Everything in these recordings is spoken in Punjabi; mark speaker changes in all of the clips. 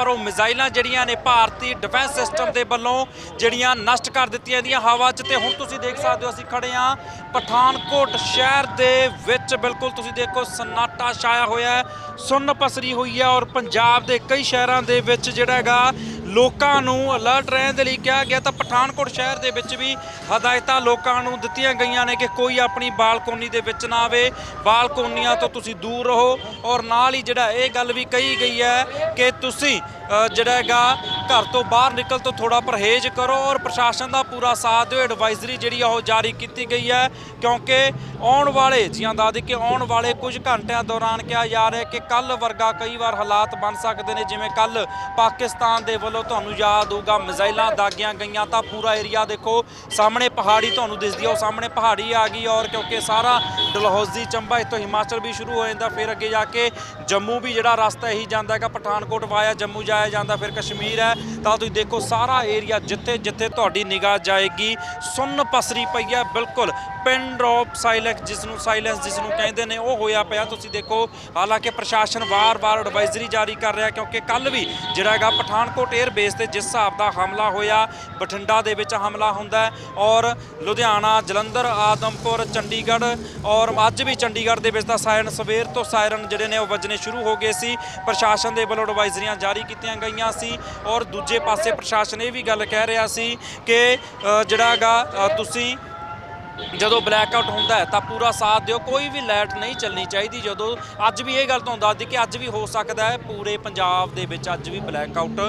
Speaker 1: ਪਰ ਉਹ ਮਿਜ਼ਾਈਲਾਂ ਜਿਹੜੀਆਂ ਨੇ ਭਾਰਤੀ ਡਿਫੈਂਸ ਸਿਸਟਮ ਦੇ ਵੱਲੋਂ ਜਿਹੜੀਆਂ ਨਸ਼ਟ ਕਰ ਦਿੱਤੀਆਂ ਜਾਂਦੀਆਂ ਹਵਾ 'ਚ ਤੇ ਹੁਣ ਤੁਸੀਂ ਦੇਖ ਸਕਦੇ ਹੋ ਅਸੀਂ ਖੜੇ ਆ ਪਠਾਨਕੋਟ ਸ਼ਹਿਰ ਦੇ ਵਿੱਚ। ਬਿਲਕੁਲ ਤੁਸੀਂ ਦੇਖੋ ਸਨਾਟਾ ਛਾਇਆ ਹੋਇਆ ਹੈ, ਸੁੰਨ ਪਸਰੀ ਹੋਈ ਹੈ ਔਰ ਪੰਜਾਬ ਦੇ ਕਈ ਸ਼ਹਿਰਾਂ ਦੇ ਵਿੱਚ ਜਿਹੜਾ ਹੈਗਾ ਲੋਕਾਂ ਨੂੰ ਅਲਰਟ ਰਹਿਣ ਦੇ ਲਈ ਕਿਹਾ ਗਿਆ ਤਾਂ ਪਠਾਨਕੋਟ ਸ਼ਹਿਰ ਦੇ ਵਿੱਚ ਵੀ ਹਦਾਇਤਾਂ ਲੋਕਾਂ ਨੂੰ ਦਿੱਤੀਆਂ ਗਈਆਂ ਨੇ ਕਿ ਕੋਈ ਆਪਣੀ ਬਾਲਕੋਨੀ ਦੇ ਵਿੱਚ ਨਾ ਆਵੇ। ਬਾਲਕੋਨੀਆਂ ਤੋਂ ਤੁਸੀਂ ਦੂਰ ਰਹੋ ਔਰ ਨਾਲ ਹੀ ਜਿਹੜਾ ਇਹ ਗੱਲ ਵੀ ਕਹੀ ਗਈ ਹੈ ਕਿ ਤੁਸੀਂ ਜਿਹੜਾ ਹੈਗਾ, ਘਰ ਤੋਂ ਬਾਹਰ ਨਿਕਲ ਤੋਂ ਥੋੜਾ ਪਰਹੇਜ਼ ਕਰੋ ਔਰ ਪ੍ਰਸ਼ਾਸਨ ਦਾ ਪੂਰਾ ਸਾਥ ਦਿਓ। ਐਡਵਾਈਜ਼ਰੀ ਜਿਹੜੀ ਆ, ਉਹ ਜਾਰੀ ਕੀਤੀ ਗਈ ਹੈ ਕਿਉਂਕਿ ਆਉਣ ਵਾਲੇ ਜੀਆਂ ਦਾ ਕਿ ਆਉਣ ਵਾਲੇ ਕੁਝ ਘੰਟਿਆਂ ਦੌਰਾਨ ਕਿਹਾ ਜਾ ਰਿਹਾ ਕਿ ਕੱਲ ਵਰਗਾ ਕਈ ਵਾਰ ਹਾਲਾਤ ਬਣ ਸਕਦੇ ਨੇ। ਜਿਵੇਂ ਕੱਲ ਪਾਕਿਸਤਾਨ ਦੇ ਵੱਲੋਂ ਤੁਹਾਨੂੰ ਯਾਦ ਹੋਊਗਾ, ਮਿਜ਼ਾਈਲਾਂ ਦਾਗੀਆਂ ਗਈਆਂ ਤਾਂ ਪੂਰਾ ਏਰੀਆ ਦੇਖੋ, ਸਾਹਮਣੇ ਪਹਾੜੀ ਤੁਹਾਨੂੰ ਦਿਸਦੀ ਆ, ਉਹ ਸਾਹਮਣੇ ਪਹਾੜੀ ਆ ਗਈ ਔਰ ਕਿਉਂਕਿ ਸਾਰਾ ਡਲਹੌਜ਼ੀ ਚੰਬਾ, ਇੱਥੋਂ ਹਿਮਾਚਲ ਵੀ ਸ਼ੁਰੂ ਹੋ ਜਾਂਦਾ। ਫਿਰ ਅੱਗੇ ਜਾ ਕੇ ਜੰਮੂ ਵੀ ਜਿਹੜਾ ਰਸਤਾ ਇਹੀ ਜਾਂਦਾ ਹੈਗਾ, ਪਠਾਨਕੋਟ ਵਾਇਆ ਜੰਮੂ ਜਾ ਜਾਇਆ ਜਾਂਦਾ, ਫਿਰ ਕਸ਼ਮੀਰ ਹੈ, ਤਾਂ ਤੁਸੀਂ ਦੇਖੋ ਸਾਰਾ ਏਰੀਆ ਜਿੱਥੇ ਜਿੱਥੇ ਤੁਹਾਡੀ ਨਿਗਾਹ ਜਾਏਗੀ, ਸੁੰਨ ਪਸਰੀ ਪਈ ਹੈ, ਬਿਲਕੁਲ ਪਿਨ ਡ੍ਰੌਪ ਸਾਇਲੈਂਸ ਜਿਸ ਨੂੰ ਸਾਇਲੈਂਸ ਜਿਸ ਨੂੰ ਕਹਿੰਦੇ ਨੇ, ਉਹ ਹੋਇਆ ਪਿਆ। ਤੁਸੀਂ ਦੇਖੋ, ਹਾਲਾਂਕਿ ਪ੍ਰਸ਼ਾਸਨ ਵਾਰ-ਵਾਰ ਐਡਵਾਈਜ਼ਰੀ ਜਾਰੀ ਕਰ ਰਿਹਾ, ਕਿਉਂਕਿ ਕੱਲ ਵੀ ਜਿਹੜਾ ਹੈਗਾ ਪਠਾਨਕੋਟ 에ਅਰ ਬੇਸ ਤੇ ਜਿਸ ਹਿਸਾਬ ਦਾ ਹਮਲਾ ਹੋਇਆ, ਬਠਿੰਡਾ ਦੇ ਵਿੱਚ ਹਮਲਾ ਹੁੰਦਾ ਔਰ ਲੁਧਿਆਣਾ, ਜਲੰਧਰ, ਆਦਮਪੁਰ, ਚੰਡੀਗੜ੍ਹ, ਔਰ ਅੱਜ ਵੀ ਚੰਡੀਗੜ੍ਹ ਦੇ ਵਿੱਚ ਤਾਂ ਸਾਇਰਨ, ਸਵੇਰ ਤੋਂ ਸਾਇਰਨ ਜਿਹੜੇ ਨੇ ਉਹ ਵੱਜਣੇ ਸ਼ੁਰੂ ਹੋ ਗਏ ਸੀ। ਪ੍ਰਸ਼ਾਸਨ ਦੇ ਵੱਲੋਂ ਐਡਵਾਈਜ਼ਰੀਆਂ ਜਾਰੀ ਕੀਤੀਆਂ ਗਈਆਂ ਸੀ ਔਰ ਦੂਜੇ ਪਾਸੇ ਪ੍ਰਸ਼ਾਸਨ ਇਹ ਵੀ ਗੱਲ ਕਹਿ ਰਿਹਾ ਸੀ ਕਿ ਅ, ਜਿਹੜਾ ਤੁਸੀਂ ਜਦੋਂ ਬਲੈਕ ਆਊਟ ਹੁੰਦਾ ਹੈ ਤਾਂ ਪੂਰਾ ਸਾਥ ਦਿਓ ਕੋਈ ਵੀ ਲਾਈਟ ਨਹੀਂ ਚੱਲਣੀ ਚਾਹੀਦੀ ਜਦੋਂ। ਅੱਜ ਵੀ ਇਹ ਗੱਲ ਤੁਹਾਨੂੰ ਦੱਸਦੀ ਕਿ ਅੱਜ ਵੀ ਹੋ ਸਕਦਾ ਹੈ ਪੂਰੇ ਪੰਜਾਬ ਦੇ ਵਿੱਚ ਅੱਜ ਵੀ ਬਲੈਕ ਆਊਟ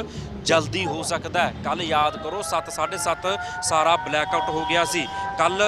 Speaker 1: ਜਲਦੀ ਹੋ ਸਕਦਾ ਹੈ। ਕੱਲ ਯਾਦ ਕਰੋ 7 7:30 ਸਾਰਾ ਬਲੈਕ ਆਊਟ ਹੋ ਗਿਆ ਸੀ। ਕੱਲ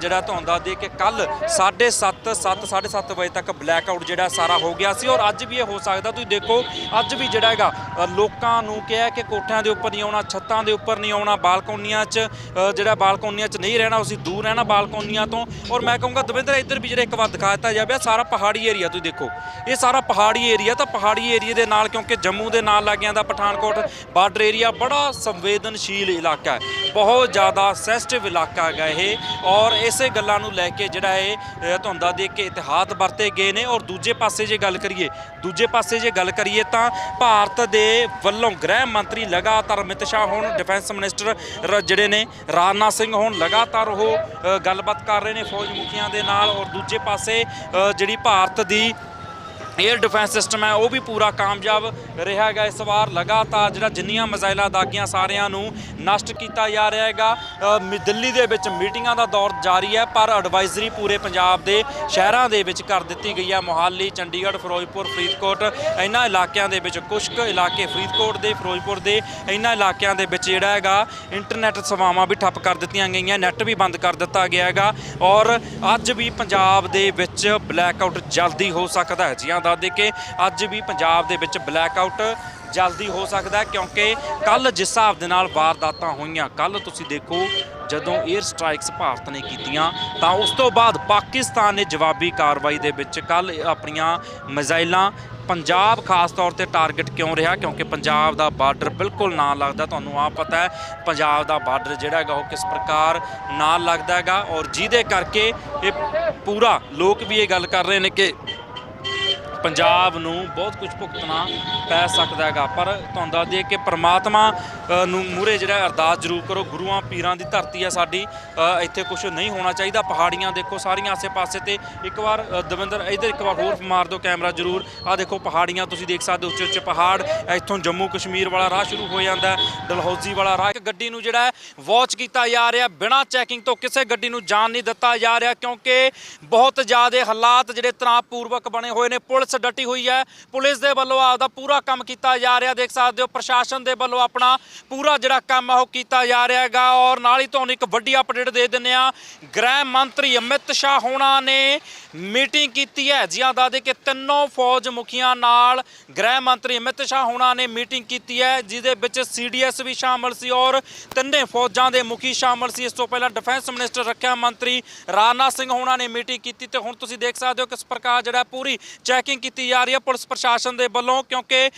Speaker 1: ਜਿਹੜਾ ਤੁਹਾਨੂੰ ਦੱਸ ਦਈਏ ਕਿ ਕੱਲ 7:30 7 7:30 ਵਜੇ ਤੱਕ ਬਲੈਕ ਆਊਟ ਜਿਹੜਾ ਸਾਰਾ ਹੋ ਗਿਆ ਸੀ। ਔਰ ਅੱਜ ਵੀ ਇਹ ਹੋ ਸਕਦਾ, ਤੁਸੀਂ ਦੇਖੋ, ਅੱਜ ਵੀ ਜਿਹੜਾ ਹੈਗਾ ਲੋਕਾਂ ਨੂੰ ਕਿਹਾ ਕਿ ਕੋਠਿਆਂ ਦੇ ਉੱਪਰ ਨਹੀਂ ਆਉਣਾ, ਛੱਤਾਂ ਦੇ ਉੱਪਰ ਨਹੀਂ ਆਉਣਾ, ਬਾਲਕੋਨੀਆਂ 'ਚ ਜਿਹੜਾ ਬਾਲਕੋਨੀਆਂ 'ਚ ਨਹੀਂ ਰਹਿਣਾ ਅਸੀਂ ਦੂਰ ਰਹਿਣਾ ਬਾਲਕੋਨੀਆਂ ਤੋਂ। ਔਰ ਮੈਂ ਕਹੂੰਗਾ, ਦਵਿੰਦਰ, ਇੱਧਰ ਵੀ ਜਿਹੜਾ ਇੱਕ ਵਾਰ ਦਿਖਾ ਦਿੱਤਾ ਜਾਵੇ ਸਾਰਾ ਪਹਾੜੀ ਏਰੀਆ ਤੁਸੀਂ ਦੇਖੋ। ਇਹ ਸਾਰਾ ਪਹਾੜੀ ਏਰੀਆ ਤਾਂ ਪਹਾੜੀ ਏਰੀਆ ਦੇ ਨਾਲ, ਕਿਉਂਕਿ ਜੰਮੂ ਦੇ ਨਾਲ ਲੱਗ ਜਾਂਦਾ ਪਠਾਨਕੋਟ ਬਾਰਡਰ ਏਰੀਆ ਬੜਾ ਸੰਵੇਦਨਸ਼ੀਲ ਇਲਾਕਾ ਹੈ। ਬਹੁਤ ਜ਼ਿਆਦਾ ਸੈਂਸਿਟਿਵ ਇਲਾਕਾ ਹੈਗਾ ਇਹ। ਔਰ ਔਰ ਇਸੇ ਗੱਲਾਂ ਨੂੰ ਲੈ ਕੇ ਜਿਹੜਾ ਇਹ ਅ, ਤੁਹਾਨੂੰ ਦੱਸ ਦਈਏ ਕਿ ਇਤਿਹਾਦ ਵਰਤੇ ਗਏ ਨੇ ਔਰ ਦੂਜੇ ਪਾਸੇ ਜੇ ਗੱਲ ਕਰੀਏ ਦੂਜੇ ਪਾਸੇ ਜੇ ਗੱਲ ਕਰੀਏ ਤਾਂ ਭਾਰਤ ਦੇ ਵੱਲੋਂ ਗ੍ਰਹਿ ਮੰਤਰੀ ਲਗਾਤਾਰ ਅਮਿਤ ਸ਼ਾਹ ਹੋਣ ਡਿਫੈਂਸ ਮਿਨਿਸਟਰ ਰ- ਜਿਹੜੇ ਨੇ ਰਾਜਨਾਥ ਸਿੰਘ ਹੋਣ ਲਗਾਤਾਰ ਉਹ ਗੱਲਬਾਤ ਕਰ ਰਹੇ ਨੇ ਫੌਜ ਮੁਖੀਆਂ ਦੇ ਨਾਲ ਔਰ ਦੂਜੇ ਪਾਸੇ ਜਿਹੜੀ ਭਾਰਤ ਦੀ 에ਅਰ ਡਿਫੈਂਸ ਸਿਸਟਮ ਹੈ ਉਹ ਵੀ ਪੂਰਾ ਕਾਮਯਾਬ ਰਿਹਾ ਹੈਗਾ। ਇਸ ਵਾਰ ਲਗਾਤਾਰ ਜਿਹੜਾ ਜਿੰਨੀਆਂ ਮਿਜ਼ਾਈਲਾਂ ਦਾਗੀਆਂ ਸਾਰਿਆਂ ਨੂੰ ਨਸ਼ਟ ਕੀਤਾ ਜਾ ਰਿਹਾ ਹੈਗਾ ਅ, ਦਿੱਲੀ ਦੇ ਵਿੱਚ ਮੀਟਿੰਗਾਂ ਦਾ ਦੌਰ ਜਾਰੀ ਹੈ ਪਰ ਐਡਵਾਈਜ਼ਰੀ ਪੂਰੇ ਪੰਜਾਬ ਦੇ ਸ਼ਹਿਰਾਂ ਦੇ ਵਿੱਚ ਕਰ ਦਿੱਤੀ ਗਈ ਹੈ ਮੋਹਾਲੀ ਚੰਡੀਗੜ੍ਹ ਫਿਰੋਜ਼ਪੁਰ ਫਰੀਦਕੋਟ। ਇਹਨਾਂ ਇਲਾਕਿਆਂ ਦੇ ਵਿੱਚ ਕੁਝ ਕੁ ਇਲਾਕੇ ਫਰੀਦਕੋਟ ਦੇ ਫਿਰੋਜ਼ਪੁਰ ਦੇ ਇਹਨਾਂ ਇਲਾਕਿਆਂ ਦੇ ਵਿੱਚ ਜਿਹੜਾ ਹੈਗਾ ਇੰਟਰਨੈਟ ਸੇਵਾਵਾਂ ਵੀ ਠੱਪ ਕਰ ਦਿੱਤੀਆਂ ਗਈਆਂ ਨੈੱਟ ਵੀ ਬੰਦ ਕਰ ਦਿੱਤਾ ਗਿਆ ਹੈਗਾ। ਔਰ ਅੱਜ ਵੀ ਪੰਜਾਬ ਦੇ ਵਿੱਚ ਬਲੈਕ ਆਊਟ ਜਲਦੀ ਹੋ ਸਕਦਾ ਹੈ। ਜੀਆਂ ਦੱਸ ਦੇ ਕਿ ਅੱਜ ਵੀ ਪੰਜਾਬ ਦੇ ਵਿੱਚ ਬਲੈਕ ਆਊਟ ਜਲਦੀ ਹੋ ਸਕਦਾ ਕਿਉਂਕਿ ਕੱਲ ਜਿਸ ਹਿਸਾਬ ਦੇ ਨਾਲ ਵਾਰਦਾਤਾਂ ਹੋਈਆਂ ਕੱਲ ਤੁਸੀਂ ਦੇਖੋ ਜਦੋਂ 에ਅਰ ਸਟ੍ਰਾਈਕਸ ਭਾਰਤ ਨੇ ਕੀਤੀਆਂ, ਤਾਂ ਉਸ ਤੋਂ ਬਾਅਦ ਪਾਕਿਸਤਾਨ ਨੇ ਜਵਾਬੀ ਕਾਰਵਾਈ ਦੇ ਵਿੱਚ ਕੱਲ ਆਪਣੀਆਂ ਮਿਜ਼ਾਈਲਾਂ ਪੰਜਾਬ ਖਾਸ ਤੌਰ ਤੇ ਟਾਰਗੇਟ ਕਿਉਂ ਰਿਹਾ? ਕਿਉਂਕਿ ਪੰਜਾਬ ਦਾ ਬਾਰਡਰ ਬਿਲਕੁਲ ਨਾਲ ਲੱਗਦਾ, ਤੁਹਾਨੂੰ ਆਪ ਪਤਾ ਹੈ, ਪੰਜਾਬ ਦਾ ਬਾਰਡਰ ਜਿਹੜਾ ਹੈਗਾ ਉਹ ਕਿਸ ਪ੍ਰਕਾਰ ਨਾਲ ਲੱਗਦਾ ਹੈਗਾ ਔਰ ਜਿਹਦੇ ਕਰਕੇ ਇਹ ਪੂਰਾ ਲੋਕ ਵੀ ਇਹ ਗੱਲ ਕਰ ਰਹੇ ਨੇ ਕਿ ਪੰਜਾਬ ਨੂੰ ਬਹੁਤ ਕੁਝ ਭੁਗਤਣਾ ਪੈ ਸਕਦਾ ਹੈਗਾ। ਪਰ ਤੁਹਾਨੂੰ ਦੱਸ ਦਈਏ ਕਿ ਪ੍ਰਮਾਤਮਾ ਨੂੰ ਮੂਰੇ ਜਿਹੜਾ ਅਰਦਾਸ ਜ਼ਰੂਰ ਕਰੋ, ਗੁਰੂਆਂ, ਪੀਰਾਂ ਦੀ ਧਰਤੀ ਹੈ ਸਾਡੀ। ਇੱਥੇ ਕੁਝ ਨਹੀਂ ਹੋਣਾ ਚਾਹੀਦਾ। ਪਹਾੜੀਆਂ ਦੇਖੋ, ਸਾਰੀਆਂ ਆਸੇ-ਪਾਸੇ ਤੇ ਇੱਕ ਵਾਰ ਦਵਿੰਦਰ, ਇੱਧਰ ਇੱਕ ਵਾਰ ਹੋਰ ਮਾਰ ਦਿਓ ਕੈਮਰਾ ਜ਼ਰੂਰ। ਆ ਦੇਖੋ ਪਹਾੜੀਆਂ, ਤੁਸੀਂ ਦੇਖ ਸਕਦੇ ਹੋ ਉੱਚੇ ਉੱਚੇ ਪਹਾੜ। ਇੱਥੋਂ ਜੰਮੂ ਕਸ਼ਮੀਰ ਵਾਲਾ ਰਾਹ ਸ਼ੁਰੂ ਹੋ ਜਾਂਦਾ ਡਲਹੌਜ਼ੀ ਵਾਲਾ ਰਾਹ। ਇੱਕ ਗੱਡੀ ਨੂੰ ਜਿਹੜਾ ਵਾਚ ਕੀਤਾ ਜਾ ਰਿਹਾ, ਬਿਨਾਂ ਚੈਕਿੰਗ ਤੋਂ ਕਿਸੇ ਗੱਡੀ ਨੂੰ ਜਾਣ ਨਹੀਂ ਦਿੱਤਾ ਜਾ ਰਿਹਾ, ਕਿਉਂਕਿ ਬਹੁਤ ਜ਼ਿਆਦਾ ਹਾਲਾਤ ਜਿਹੜੇ ਤਣਾਅਪੂਰਵਕ ਬਣੇ ਹੋਏ ਨੇ। ਪੁਲਿਸ ਡਟੀ ਹੋਈ ਹੈ। ਪੁਲਿਸ ਦੇ ਵੱਲੋਂ ਆਪਦਾ ਪੂਰਾ ਕੰਮ ਕੀਤਾ ਜਾ ਰਿਹਾ। ਦੇਖ ਸਕਦੇ ਹੋ, ਪ੍ਰਸ਼ਾਸਨ ਦੇ ਵੱਲੋਂ ਆਪਣਾ ਪੂਰਾ ਜਿਹੜਾ ਕੰਮ ਆ, ਉਹ ਕੀਤਾ ਜਾ ਰਿਹਾ ਹੈਗਾ ਔਰ ਨਾਲ ਹੀ ਤੁਹਾਨੂੰ ਇੱਕ ਵੱਡੀ ਅਪਡੇਟ ਦੇ ਦਿੰਦੇ ਆ ਗ੍ਰਹਿ ਮੰਤਰੀ ਅਮਿਤ ਸ਼ਾਹ ਹੋਣਾ ਨੇ ਮੀਟਿੰਗ ਕੀਤੀ ਹੈ। ਜਿਹਾਂ ਦਾ ਦੇ ਕਿ ਤਿੰਨੋਂ ਫੌਜ ਮੁਖੀਆਂ ਨਾਲ ਗ੍ਰਹਿ ਮੰਤਰੀ ਅਮਿਤ ਸ਼ਾਹ ਹੋਣਾ ਨੇ ਮੀਟਿੰਗ ਕੀਤੀ ਹੈ, ਜਿਹਦੇ ਵਿੱਚ ਸੀਡੀਐਸ ਵੀ ਸ਼ਾਮਲ ਸੀ ਔਰ ਤਿੰਨੇ ਫੌਜਾਂ ਦੇ ਮੁਖੀ ਸ਼ਾਮਲ ਸੀ। ਇਸ ਤੋਂ ਪਹਿਲਾਂ ਡਿਫੈਂਸ ਮਿਨਿਸਟਰ ਰੱਖਿਆ ਮੰਤਰੀ ਰਾਜਨਾਥ ਸਿੰਘ ਹੋਣਾ ਨੇ ਮੀਟਿੰਗ ਕੀਤੀ ਤੇ ਹੁਣ ਤੁਸੀਂ ਦੇਖ ਸਕਦੇ ਹੋ ਕਿਸ ਪ੍ਰਕਾਰ ਜਿਹੜਾ ਪੂਰੀ ਚੈਕਿੰਗ ਕੀਤੀ ਜਾ ਰਹੀ ਹੈ ਪੁਲਿਸ ਪ੍ਰਸ਼ਾਸਨ ਦੇ ਵੱਲੋਂ, ਕਿਉਂਕਿ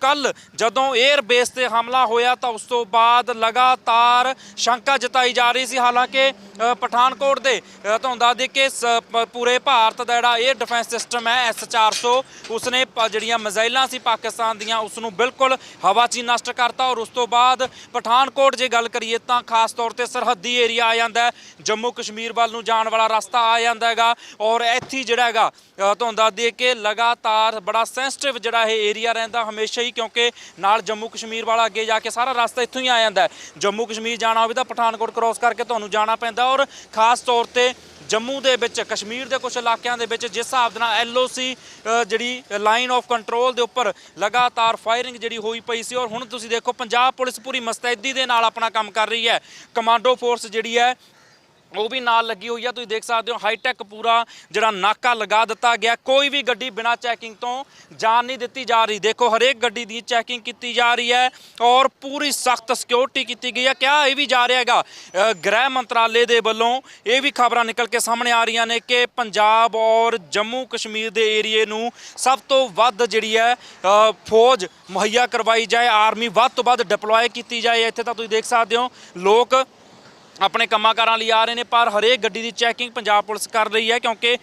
Speaker 1: ਕੱਲ ਜਦੋਂ 에ਅਰ ਬੇਸ ਤੇ ਹਮਲਾ ਹੋਇਆ ਤਾਂ ਉਸ ਤੋਂ ਬਾਅਦ ਲਗਾਤਾਰ ਸ਼ੰਕਾ ਜਤਾਈ ਜਾ ਰਹੀ ਸੀ। ਹਾਲਾਂਕਿ ਪਠਾਨਕੋਟ ਦੇ ਤੁਹਾਨੂੰ ਦੱਸ ਦੇ ਕਿ ਸ- ਪੂਰੇ ਭਾਰਤ ਦਾ ਜਿਹੜਾ 에ਅਰ ਡਿਫੈਂਸ ਸਿਸਟਮ ਹੈ S400 ਉਸਨੇ ਪ- ਜਿਹੜੀਆਂ ਮਿਜ਼ਾਈਲਾਂ ਸੀ ਪਾਕਿਸਤਾਨ ਦੀਆਂ ਉਸ ਨੂੰ ਬਿਲਕੁਲ ਹਵਾ 'ਚ ਹੀ ਨਸ਼ਟ ਕਰਤਾ ਔਰ ਉਸ ਤੋਂ ਬਾਅਦ ਪਠਾਨਕੋਟ ਜੇ ਗੱਲ ਕਰੀਏ ਤਾਂ ਖਾਸ ਤੌਰ ਤੇ ਸਰਹੱਦੀ ਏਰੀਆ ਆ ਜਾਂਦਾ ਜੰਮੂ ਕਸ਼ਮੀਰ ਵੱਲ ਨੂੰ ਜਾਣ ਵਾਲਾ ਰਸਤਾ ਆ ਜਾਂਦਾ ਹੈਗਾ ਔਰ ਇੱਥੇ ਜਿਹੜਾ ਹੈਗਾ ਤੁਹਾਨੂੰ ਦੱਸ ਦਈਏ ਕਿ ਲਗਾਤਾਰ ਬੜਾ ਸੈਂਸਿਟਿਵ ਜਿਹੜਾ ਇਹ ਏਰੀਆ ਰਹਿੰਦਾ ਹਮੇਸ਼ਾ ਹੀ ਕਿਉਂਕਿ ਨਾਲ ਜੰਮੂ ਕਸ਼ਮੀਰ ਵਾਲਾ ਅੱਗੇ ਜਾ ਕੇ ਸਾਰਾ ਰਸਤਾ ਇੱਥੋਂ ਹੀ ਆ ਜਾਂਦਾ ਜੰਮੂ ਕਸ਼ਮੀਰ ਜਾਣਾ ਹੋਵੇ ਤਾਂ ਪਠਾਨਕੋਟ ਕ੍ਰੋਸ ਕਰਕੇ ਤੁਹਾਨੂੰ ਜਾਣਾ ਪੈਂਦਾ ਔਰ ਖਾਸ ਤੌਰ ਤੇ ਜੰਮੂ ਦੇ ਵਿੱਚ, ਕਸ਼ਮੀਰ ਦੇ ਕੁਝ ਇਲਾਕਿਆਂ ਦੇ ਵਿੱਚ ਜਿਸ ਹਿਸਾਬ ਦੇ ਨਾਲ ਐਲਓਸੀ ਜਿਹੜੀ ਲਾਈਨ ਆਫ ਕੰਟਰੋਲ ਦੇ ਉੱਪਰ ਲਗਾਤਾਰ ਫਾਇਰਿੰਗ ਜਿਹੜੀ ਹੋਈ ਪਈ ਸੀ ਔਰ ਹੁਣ ਤੁਸੀਂ ਦੇਖੋ, ਪੰਜਾਬ ਪੁਲਿਸ ਪੂਰੀ ਮਸਤੈਦੀ ਦੇ ਨਾਲ ਆਪਣਾ ਕੰਮ ਕਰ ਰਹੀ ਹੈ। ਕਮਾਂਡੋ ਫੋਰਸ ਜਿਹੜੀ ਹੈ ਉਹ ਵੀ ਨਾਲ ਲੱਗੀ ਹੋਈ ਆ, ਤੁਸੀਂ ਦੇਖ ਸਕਦੇ ਹੋ ਹਾਈਟੈਕ ਪੂਰਾ ਜਿਹੜਾ ਨਾਕਾ ਲਗਾ ਦਿੱਤਾ ਗਿਆ। ਕੋਈ ਵੀ ਗੱਡੀ ਬਿਨਾ ਚੈਕਿੰਗ ਤੋਂ ਜਾਣ ਨਹੀਂ ਦਿੱਤੀ ਜਾ ਰਹੀ। ਦੇਖੋ, ਹਰੇਕ ਗੱਡੀ ਦੀ ਚੈਕਿੰਗ ਕੀਤੀ ਜਾ ਰਹੀ ਹੈ ਔਰ ਪੂਰੀ ਸਖਤ ਸਿਕਿਉਰਿਟੀ ਕੀਤੀ ਗਈ ਹੈ। ਕਿਹਾ ਇਹ ਵੀ ਜਾ ਰਿਹਾ ਹੈਗਾ? ਗ੍ਰਹਿ ਮੰਤਰਾਲੇ ਦੇ ਵੱਲੋਂ ਇਹ ਵੀ ਖਬਰਾਂ ਨਿਕਲ ਕੇ ਸਾਹਮਣੇ ਆ ਰਹੀਆਂ ਨੇ ਕਿ ਪੰਜਾਬ ਔਰ ਜੰਮੂ ਕਸ਼ਮੀਰ ਦੇ ਏਰੀਏ ਨੂੰ ਸਭ ਤੋਂ ਵੱਧ ਜਿਹੜੀ ਹੈ ਫੌਜ ਮੁਹੱਈਆ ਕਰਵਾਈ ਜਾਏ। ਆਰਮੀ ਵੱਧ ਤੋਂ ਵੱਧ ਡਿਪਲੋਏ ਕੀਤੀ ਜਾਏ। ਇੱਥੇ ਤਾਂ ਤੁਸੀਂ ਦੇਖ ਸਕਦੇ ਹੋ, ਲੋਕ ਆਪਣੇ ਕੰਮਾਂ ਕਾਰਾਂ ਲਈ ਆ ਰਹੇ ਨੇ, ਪਰ ਹਰੇਕ ਗੱਡੀ ਦੀ ਚੈਕਿੰਗ ਪੰਜਾਬ ਪੁਲਿਸ ਕਰ ਰਹੀ ਹੈ ਕਿਉਂਕਿ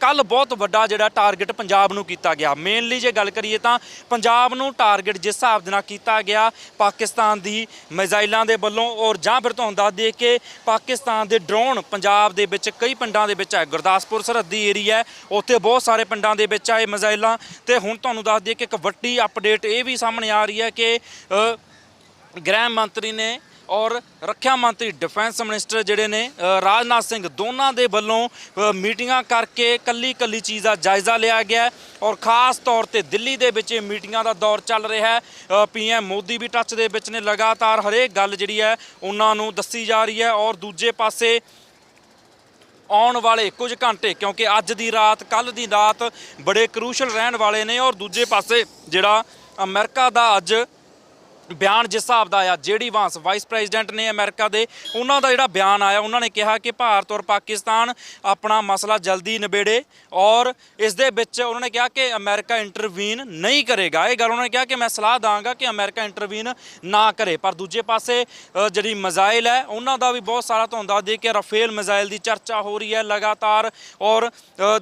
Speaker 1: ਕੱਲ ਬਹੁਤ ਵੱਡਾ ਜਿਹੜਾ ਟਾਰਗੇਟ ਪੰਜਾਬ ਨੂੰ ਕੀਤਾ ਗਿਆ। ਮੇਨਲੀ ਜੇ ਗੱਲ ਕਰੀਏ ਤਾਂ ਪੰਜਾਬ ਨੂੰ ਟਾਰਗੇਟ ਜਿਸ ਹਿਸਾਬ ਦੇ ਨਾਲ ਕੀਤਾ ਗਿਆ, ਪਾਕਿਸਤਾਨ ਦੀ ਮਿਜ਼ਾਈਲਾਂ ਦੇ ਵੱਲੋਂ ਔਰ ਜਾਂ ਫਿਰ ਤੁਹਾਨੂੰ ਦੱਸ ਦਈਏ ਕਿ ਪਾਕਿਸਤਾਨ ਦੇ ਡਰੋਨ ਪੰਜਾਬ ਦੇ ਵਿੱਚ ਕਈ ਪਿੰਡਾਂ ਦੇ ਵਿੱਚ ਹੈ। ਗੁਰਦਾਸਪੁਰ, ਸਰਹੱਦੀ ਏਰੀਆ ਹੈ, ਉੱਥੇ ਬਹੁਤ ਸਾਰੇ ਪਿੰਡਾਂ ਦੇ ਵਿੱਚ ਆਏ ਮਿਜ਼ਾਈਲਾਂ। ਤੇ ਹੁਣ ਤੁਹਾਨੂੰ ਦੱਸ ਦਈਏ ਕਿ ਇੱਕ ਵੱਡੀ ਅਪਡੇਟ ਇਹ ਵੀ ਸਾਹਮਣੇ ਆ ਰਹੀ ਹੈ ਕਿ ਗ੍ਰਹਿ ਮੰਤਰੀ ਨੇ ਔਰ ਰੱਖਿਆ ਮੰਤਰੀ ਡਿਫੈਂਸ ਮਿਨਿਸਟਰ ਜਿਹੜੇ ਨੇ ਰਾਜਨਾਥ ਸਿੰਘ, ਦੋਨਾਂ ਦੇ ਵੱਲੋਂ ਮੀਟਿੰਗਾਂ ਕਰਕੇ ਕੱਲੀ ਕੱਲੀ ਚੀਜ਼ ਦਾ ਜਾਇਜ਼ਾ ਲਿਆ ਗਿਆ ਔਰ ਖਾਸ ਤੌਰ ਤੇ ਦਿੱਲੀ ਦੇ ਵਿੱਚ ਇਹ ਮੀਟਿੰਗਾਂ ਦਾ ਦੌਰ ਚੱਲ ਰਿਹਾ ਹੈ। ਪੀਐਮ ਮੋਦੀ ਵੀ ਟੱਚ ਦੇ ਵਿੱਚ ਨੇ ਲਗਾਤਾਰ। ਹਰੇਕ ਗੱਲ ਜਿਹੜੀ ਹੈ, ਉਹਨਾਂ ਨੂੰ ਦੱਸੀ ਜਾ ਰਹੀ ਹੈ। ਔਰ ਦੂਜੇ ਪਾਸੇ ਆਉਣ ਵਾਲੇ ਕੁਝ ਘੰਟੇ, ਕਿਉਂਕਿ ਅੱਜ ਦੀ ਰਾਤ ਕੱਲ ਦੀ ਰਾਤ ਬੜੇ ਕਰੂਸ਼ਲ ਰਹਿਣ ਵਾਲੇ ਨੇ। ਔਰ ਦੂਜੇ ਪਾਸੇ ਜਿਹੜਾ ਅਮਰੀਕਾ ਦਾ ਅੱਜ ਬਿਆਨ ਜਿਸ ਹਿਸਾਬ ਦਾ ਆਇਆ ਜਿਹੜੀ ਵਾਂਸ ਵਾਈਸ ਪ੍ਰੈਜ਼ੀਡੈਂਟ ਨੇ ਅਮਰੀਕਾ ਦੇ, ਉਹਨਾਂ ਦਾ ਜਿਹੜਾ ਬਿਆਨ ਆਇਆ, ਉਹਨਾਂ ਨੇ ਕਿਹਾ ਕਿ ਭਾਰਤ ਔਰ ਪਾਕਿਸਤਾਨ ਆਪਣਾ ਮਸਲਾ ਜਲਦੀ ਨਿਬੇੜੇ ਔਰ ਇਸ ਦੇ ਵਿੱਚ ਉਹਨਾਂ ਨੇ ਕਿਹਾ ਕਿ ਅਮਰੀਕਾ ਇੰਟਰਵੀਨ ਨਹੀਂ ਕਰੇਗਾ। ਇਹ ਗੱਲ ਉਹਨਾਂ ਨੇ ਕਿਹਾ ਕਿ ਮੈਂ ਸਲਾਹ ਦਾਂਗਾ ਕਿ ਅਮਰੀਕਾ ਇੰਟਰਵੀਨ ਨਾ ਕਰੇ। ਪਰ ਦੂਜੇ ਪਾਸੇ ਜਿਹੜੀ ਮਿਜ਼ਾਈਲ ਹੈ, ਉਹਨਾਂ ਦਾ ਵੀ ਬਹੁਤ ਸਾਰਾ ਤੁਹਾਨੂੰ ਦੱਸ ਦੇ ਕੇ ਰਫੇਲ ਮਿਜ਼ਾਈਲ ਦੀ ਚਰਚਾ ਹੋ ਰਹੀ ਹੈ ਲਗਾਤਾਰ ਔਰ